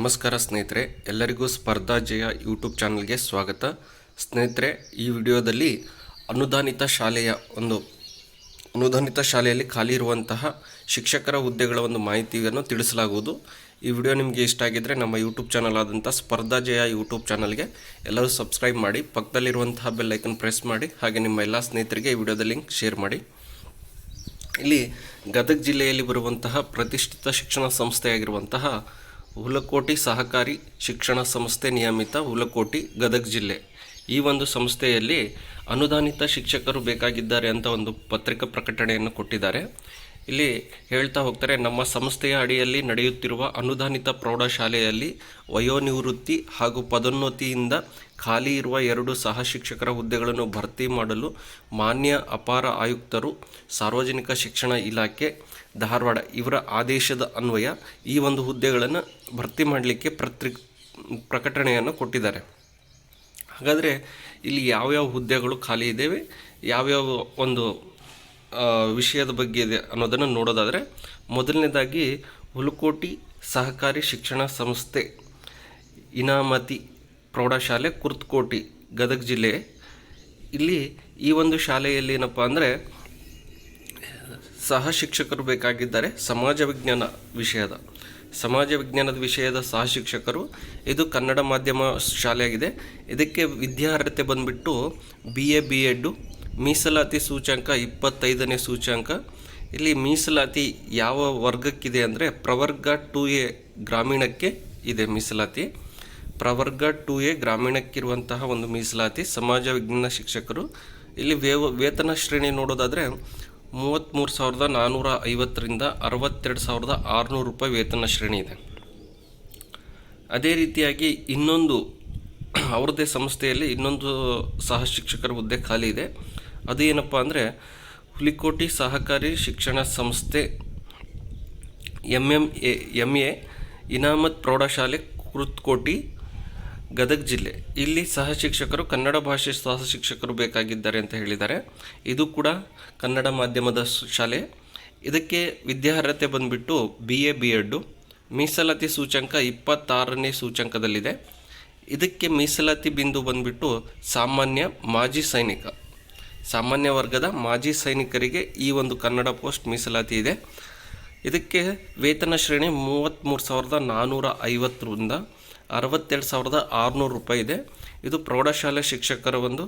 ನಮಸ್ಕಾರ ಸ್ನೇಹಿತರೆ, ಎಲ್ಲರಿಗೂ ಸ್ಪರ್ಧಾ ಜಯ ಯೂಟ್ಯೂಬ್ ಚಾನಲ್ಗೆ ಸ್ವಾಗತ. ಸ್ನೇಹಿತರೆ, ಈ ವಿಡಿಯೋದಲ್ಲಿ ಅನುದಾನಿತ ಶಾಲೆಯ ಒಂದು, ಅನುದಾನಿತ ಶಾಲೆಯಲ್ಲಿ ಖಾಲಿ ಇರುವಂತಹ ಶಿಕ್ಷಕರ ಹುದ್ದೆಗಳ ಒಂದು ಮಾಹಿತಿಯನ್ನು ತಿಳಿಸಲಾಗುವುದು. ಈ ವಿಡಿಯೋ ನಿಮಗೆ ಇಷ್ಟ ಆಗಿದ್ದರೆ ನಮ್ಮ ಯೂಟ್ಯೂಬ್ ಚಾನಲ್ ಆದಂಥ ಸ್ಪರ್ಧಾ ಜಯ ಯೂಟ್ಯೂಬ್ ಚಾನಲ್ಗೆ ಎಲ್ಲರೂ ಸಬ್ಸ್ಕ್ರೈಬ್ ಮಾಡಿ, ಪಕ್ಕದಲ್ಲಿರುವಂತಹ ಬೆಲ್ಲೈಕನ್ ಪ್ರೆಸ್ ಮಾಡಿ, ಹಾಗೆ ನಿಮ್ಮ ಎಲ್ಲ ಸ್ನೇಹಿತರಿಗೆ ಈ ವಿಡಿಯೋದ ಲಿಂಕ್ ಶೇರ್ ಮಾಡಿ. ಇಲ್ಲಿ ಗದಗ ಜಿಲ್ಲೆಯಲ್ಲಿ ಬರುವಂತಹ ಪ್ರತಿಷ್ಠಿತ ಶಿಕ್ಷಣ ಸಂಸ್ಥೆಯಾಗಿರುವಂತಹ ಹುಲಕೋಟಿ ಸಹಕಾರಿ ಶಿಕ್ಷಣ ಸಂಸ್ಥೆ ನಿಯಮಿತ ಹುಲಕೋಟಿ, ಗದಗ ಜಿಲ್ಲೆ. ಈ ಒಂದು ಸಂಸ್ಥೆಯಲ್ಲಿ ಅನುದಾನಿತ ಶಿಕ್ಷಕರು ಬೇಕಾಗಿದ್ದಾರೆ ಅಂತ ಒಂದು ಪತ್ರಿಕಾ ಪ್ರಕಟಣೆಯನ್ನು ಕೊಟ್ಟಿದ್ದಾರೆ. ಇಲ್ಲಿ ಹೇಳ್ತಾ ಹೋಗ್ತಾರೆ, ನಮ್ಮ ಸಂಸ್ಥೆಯ ಅಡಿಯಲ್ಲಿ ನಡೆಯುತ್ತಿರುವ ಅನುದಾನಿತ ಪ್ರೌಢಶಾಲೆಯಲ್ಲಿ ವಯೋನಿವೃತ್ತಿ ಹಾಗೂ ಪದೋನ್ನತಿಯಿಂದ ಖಾಲಿ ಇರುವ ಎರಡು ಸಹ ಶಿಕ್ಷಕರ ಹುದ್ದೆಗಳನ್ನು ಭರ್ತಿ ಮಾಡಲು ಮಾನ್ಯ ಅಪಾರ ಆಯುಕ್ತರು, ಸಾರ್ವಜನಿಕ ಶಿಕ್ಷಣ ಇಲಾಖೆ, ಧಾರವಾಡ ಇವರ ಆದೇಶದ ಅನ್ವಯ ಈ ಒಂದು ಹುದ್ದೆಗಳನ್ನು ಭರ್ತಿ ಮಾಡಲಿಕ್ಕೆ ಪ್ರತ್ರಿ, ಪ್ರಕಟಣೆಯನ್ನು ಕೊಟ್ಟಿದ್ದಾರೆ. ಹಾಗಾದರೆ ಇಲ್ಲಿ ಯಾವ್ಯಾವ ಹುದ್ದೆಗಳು ಖಾಲಿ ಇದ್ದೇವೆ ಯಾವ್ಯಾವ ಒಂದು ವಿಷಯದ ಬಗ್ಗೆ ಇದೆ ಅನ್ನೋದನ್ನು ನೋಡೋದಾದರೆ, ಮೊದಲನೇದಾಗಿ ಹುಲಕೋಟಿ ಸಹಕಾರಿ ಶಿಕ್ಷಣ ಸಂಸ್ಥೆ, ಇನಾಮತಿ ಪ್ರೌಢಶಾಲೆ ಕುರ್ತಕೋಟಿ, ಗದಗ ಜಿಲ್ಲೆ. ಇಲ್ಲಿ ಈ ಒಂದು ಶಾಲೆಯಲ್ಲಿ ಏನಪ್ಪ ಅಂದರೆ, ಸಹ ಶಿಕ್ಷಕರು ಬೇಕಾಗಿದ್ದಾರೆ, ಸಮಾಜ ವಿಜ್ಞಾನ ವಿಷಯದ. ಸಮಾಜ ವಿಜ್ಞಾನದ ವಿಷಯದ ಸಹ ಶಿಕ್ಷಕರು, ಇದು ಕನ್ನಡ ಮಾಧ್ಯಮ ಶಾಲೆಯಾಗಿದೆ. ಇದಕ್ಕೆ ವಿದ್ಯಾರ್ಹತೆ ಬಂದುಬಿಟ್ಟು ಬಿ ಎ ಬಿ ಎಡ್ಡು ಮೀಸಲಾತಿ ಸೂಚ್ಯಂಕ ಇಪ್ಪತ್ತೈದನೇ ಸೂಚ್ಯಂಕ. ಇಲ್ಲಿ ಮೀಸಲಾತಿ ಯಾವ ವರ್ಗಕ್ಕಿದೆ ಅಂದರೆ ಪ್ರವರ್ಗ ಟು ಎ ಗ್ರಾಮೀಣಕ್ಕೆ ಇದೆ ಮೀಸಲಾತಿ. ಪ್ರವರ್ಗ ಟು ಎ ಗ್ರಾಮೀಣಕ್ಕಿರುವಂತಹ ಒಂದು ಮೀಸಲಾತಿ ಸಮಾಜ ವಿಜ್ಞಾನ ಶಿಕ್ಷಕರು. ಇಲ್ಲಿ ವೇವ, ವೇತನ ಶ್ರೇಣಿ ನೋಡೋದಾದರೆ ಮೂವತ್ತ್ಮೂರು ಸಾವಿರದ ನಾನ್ನೂರ ಐವತ್ತರಿಂದ ಅರವತ್ತೆರಡು ಸಾವಿರದ ಆರುನೂರು ರೂಪಾಯಿ ವೇತನ ಶ್ರೇಣಿ ಇದೆ. ಅದೇ ರೀತಿಯಾಗಿ ಇನ್ನೊಂದು ಅವ್ರದ್ದೇ ಸಂಸ್ಥೆಯಲ್ಲಿ ಇನ್ನೊಂದು ಸಹ ಶಿಕ್ಷಕರ ಹುದ್ದೆ ಖಾಲಿ ಇದೆ. ಅದು ಏನಪ್ಪ ಅಂದರೆ ಹುಲಿಕೋಟಿ ಸಹಕಾರಿ ಶಿಕ್ಷಣ ಸಂಸ್ಥೆ M M A M A Inamat ಪ್ರೌಢಶಾಲೆ, ಕುರುತ್ಕೋಟಿ, ಗದಗ ಜಿಲ್ಲೆ. ಇಲ್ಲಿ ಸಹ ಶಿಕ್ಷಕರು, ಕನ್ನಡ ಭಾಷೆ ಸಹ ಶಿಕ್ಷಕರು ಬೇಕಾಗಿದ್ದಾರೆ ಅಂತ ಹೇಳಿದ್ದಾರೆ. ಇದು ಕೂಡ ಕನ್ನಡ ಮಾಧ್ಯಮದ ಶಾಲೆ. ಇದಕ್ಕೆ ವಿದ್ಯಾರ್ಹತೆ ಬಂದುಬಿಟ್ಟು ಬಿ ಎ ಬಿ ಎಡ್ಡು ಮೀಸಲಾತಿ ಸೂಚ್ಯಂಕ ಇಪ್ಪತ್ತಾರನೇ ಸೂಚ್ಯಂಕದಲ್ಲಿದೆ. ಇದಕ್ಕೆ ಮೀಸಲಾತಿ ಬಿಂದು ಬಂದುಬಿಟ್ಟು ಸಾಮಾನ್ಯ ಮಾಜಿ ಸೈನಿಕ. ಸಾಮಾನ್ಯ ವರ್ಗದ ಮಾಜಿ ಸೈನಿಕರಿಗೆ ಈ ಒಂದು ಕನ್ನಡ ಪೋಸ್ಟ್ ಮೀಸಲಾತಿ ಇದೆ. ಇದಕ್ಕೆ ವೇತನ ಶ್ರೇಣಿ ಮೂವತ್ತ್ಮೂರು ಸಾವಿರದ ನಾನ್ನೂರ ಐವತ್ತರಿಂದ ಅರವತ್ತೆರಡು ಸಾವಿರದ ಆರುನೂರು ರೂಪಾಯಿ ಇದೆ. ಇದು ಪ್ರೌಢಶಾಲೆ ಶಿಕ್ಷಕರ ಒಂದು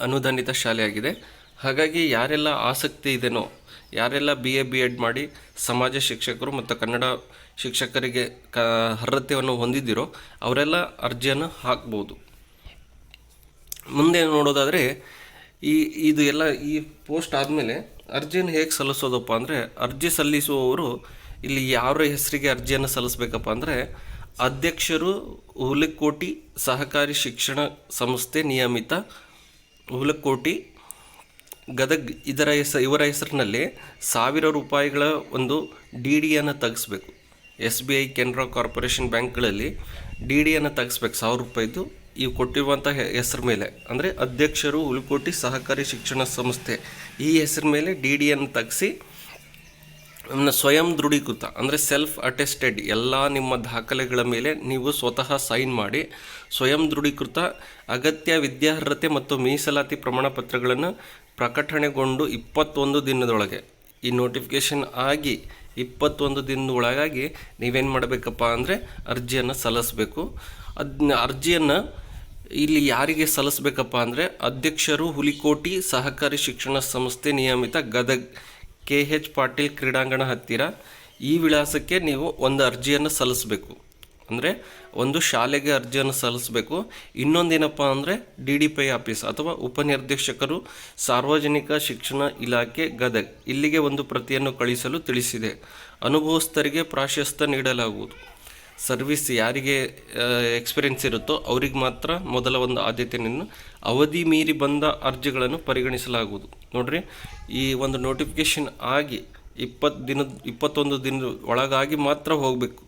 ಅನುದಾನಿತ ಶಾಲೆಯಾಗಿದೆ. ಹಾಗಾಗಿ ಯಾರೆಲ್ಲ ಆಸಕ್ತಿ ಇದೆನೋ, ಯಾರೆಲ್ಲ ಬಿ ಎ ಬಿ ಎಡ್ ಮಾಡಿ ಸಮಾಜ ಶಿಕ್ಷಕರು ಮತ್ತು ಕನ್ನಡ ಶಿಕ್ಷಕರಿಗೆ ಕ, ಅರ್ಹತೆಯನ್ನು ಹೊಂದಿದ್ದೀರೋ ಅವರೆಲ್ಲ ಅರ್ಜಿಯನ್ನು ಹಾಕ್ಬೋದು. ಮುಂದೆ ನೋಡೋದಾದರೆ ಈ ಇದು ಎಲ್ಲ ಈ ಪೋಸ್ಟ್ ಆದಮೇಲೆ ಅರ್ಜಿಯನ್ನು ಹೇಗೆ ಸಲ್ಲಿಸೋದಪ್ಪ ಅಂದರೆ ಅರ್ಜಿ ಸಲ್ಲಿಸುವವರು ಇಲ್ಲಿ ಯಾರ ಹೆಸರಿಗೆ ಅರ್ಜಿಯನ್ನು ಸಲ್ಲಿಸಬೇಕಪ್ಪ ಅಂದರೆ ಅಧ್ಯಕ್ಷರು ಹುಲಕೋಟಿ ಸಹಕಾರಿ ಶಿಕ್ಷಣ ಸಂಸ್ಥೆ ನಿಯಮಿತ ಹುಲಕೋಟಿ ಗದಗ್ ಇದರ ಹೆಸ ಇವರ ಹೆಸರಿನಲ್ಲಿ ಸಾವಿರ ರೂಪಾಯಿಗಳ ಒಂದು ಡಿ ಡಿಯನ್ನು ತೆಗೆಸ್ಬೇಕು. S B I, Canara corporation ಬ್ಯಾಂಕ್ಗಳಲ್ಲಿ ಡಿ ಡಿಯನ್ನು ತೆಗೆಸ್ಬೇಕು. ಸಾವಿರ ರೂಪಾಯಿದು ಇವು ಕೊಟ್ಟಿರುವಂಥ ಹೆಸರು ಮೇಲೆ, ಅಂದರೆ ಅಧ್ಯಕ್ಷರು ಹುಲಕೋಟಿ ಸಹಕಾರಿ ಶಿಕ್ಷಣ ಸಂಸ್ಥೆ, ಈ ಹೆಸರು ಮೇಲೆ ಡಿ ಡಿಯನ್ನು ತೆಗೆಸಿ ಸ್ವಯಂ ದೃಢೀಕೃತ, ಅಂದರೆ ಸೆಲ್ಫ್ ಅಟೆಸ್ಟೆಡ್ ಎಲ್ಲ ನಿಮ್ಮ ದಾಖಲೆಗಳ ಮೇಲೆ ನೀವು ಸ್ವತಃ ಸೈನ್ ಮಾಡಿ, ಸ್ವಯಂ ದೃಢೀಕೃತ, ಅಗತ್ಯ ವಿದ್ಯಾರ್ಹತೆ ಮತ್ತು ಮೀಸಲಾತಿ ಪ್ರಮಾಣ ಪತ್ರಗಳನ್ನು ಪ್ರಕಟಣೆಗೊಂಡು ಇಪ್ಪತ್ತೊಂದು ದಿನದೊಳಗೆ, ಈ ನೋಟಿಫಿಕೇಷನ್ ಆಗಿ ಇಪ್ಪತ್ತೊಂದು ದಿನದೊಳಗಾಗಿ ನೀವೇನು ಮಾಡಬೇಕಪ್ಪ ಅಂದರೆ ಅರ್ಜಿಯನ್ನು ಸಲ್ಲಿಸಬೇಕು. ಅದನ್ನ ಅರ್ಜಿಯನ್ನು ಇಲ್ಲಿ ಯಾರಿಗೆ ಸಲ್ಲಿಸ್ಬೇಕಪ್ಪ ಅಂದರೆ ಅಧ್ಯಕ್ಷರು ಹುಲಿಕೋಟಿ ಸಹಕಾರಿ ಶಿಕ್ಷಣ ಸಂಸ್ಥೆ ನಿಯಮಿತ ಗದಗ್ ಕೆ ಎಚ್ ಪಾಟೀಲ್ ಕ್ರೀಡಾಂಗಣ ಹತ್ತಿರ. ಈ ವಿಳಾಸಕ್ಕೆ ನೀವು ಒಂದು ಅರ್ಜಿಯನ್ನು ಸಲ್ಲಿಸಬೇಕು. ಅಂದರೆ ಒಂದು ಶಾಲೆಗೆ ಅರ್ಜಿಯನ್ನು ಸಲ್ಲಿಸಬೇಕು. ಇನ್ನೊಂದೇನಪ್ಪ ಅಂದರೆ ಡಿ ಡಿ ಪೈ ಆಫೀಸ್ ಅಥವಾ ಉಪನಿರ್ದೇಶಕರು ಸಾರ್ವಜನಿಕ ಶಿಕ್ಷಣ ಇಲಾಖೆ ಗದಗ್. ಇಲ್ಲಿಗೆ ಒಂದು ಪ್ರತಿಯನ್ನು ಕಳಿಸಲು ತಿಳಿಸಿದೆ. ಅನುಭವಸ್ಥರಿಗೆ ಪ್ರಾಶಸ್ತ್ಯ ನೀಡಲಾಗುವುದು. ಸರ್ವಿಸ್ ಯಾರಿಗೆ ಎಕ್ಸ್ಪೀರಿಯನ್ಸ್ ಇರುತ್ತೋ ಅವ್ರಿಗೆ ಮಾತ್ರ ಮೊದಲ ಒಂದು ಆದ್ಯತೆಯನ್ನು ಅವಧಿ ಮೀರಿ ಬಂದ ಅರ್ಜಿಗಳನ್ನು ಪರಿಗಣಿಸಲಾಗುವುದು. ನೋಡ್ರಿ, ಈ ಒಂದು ನೋಟಿಫಿಕೇಷನ್ ಆಗಿ ಇಪ್ಪತ್ತು ದಿನದ, ಇಪ್ಪತ್ತೊಂದು ದಿನದ ಒಳಗಾಗಿ ಮಾತ್ರ ಹೋಗಬೇಕು.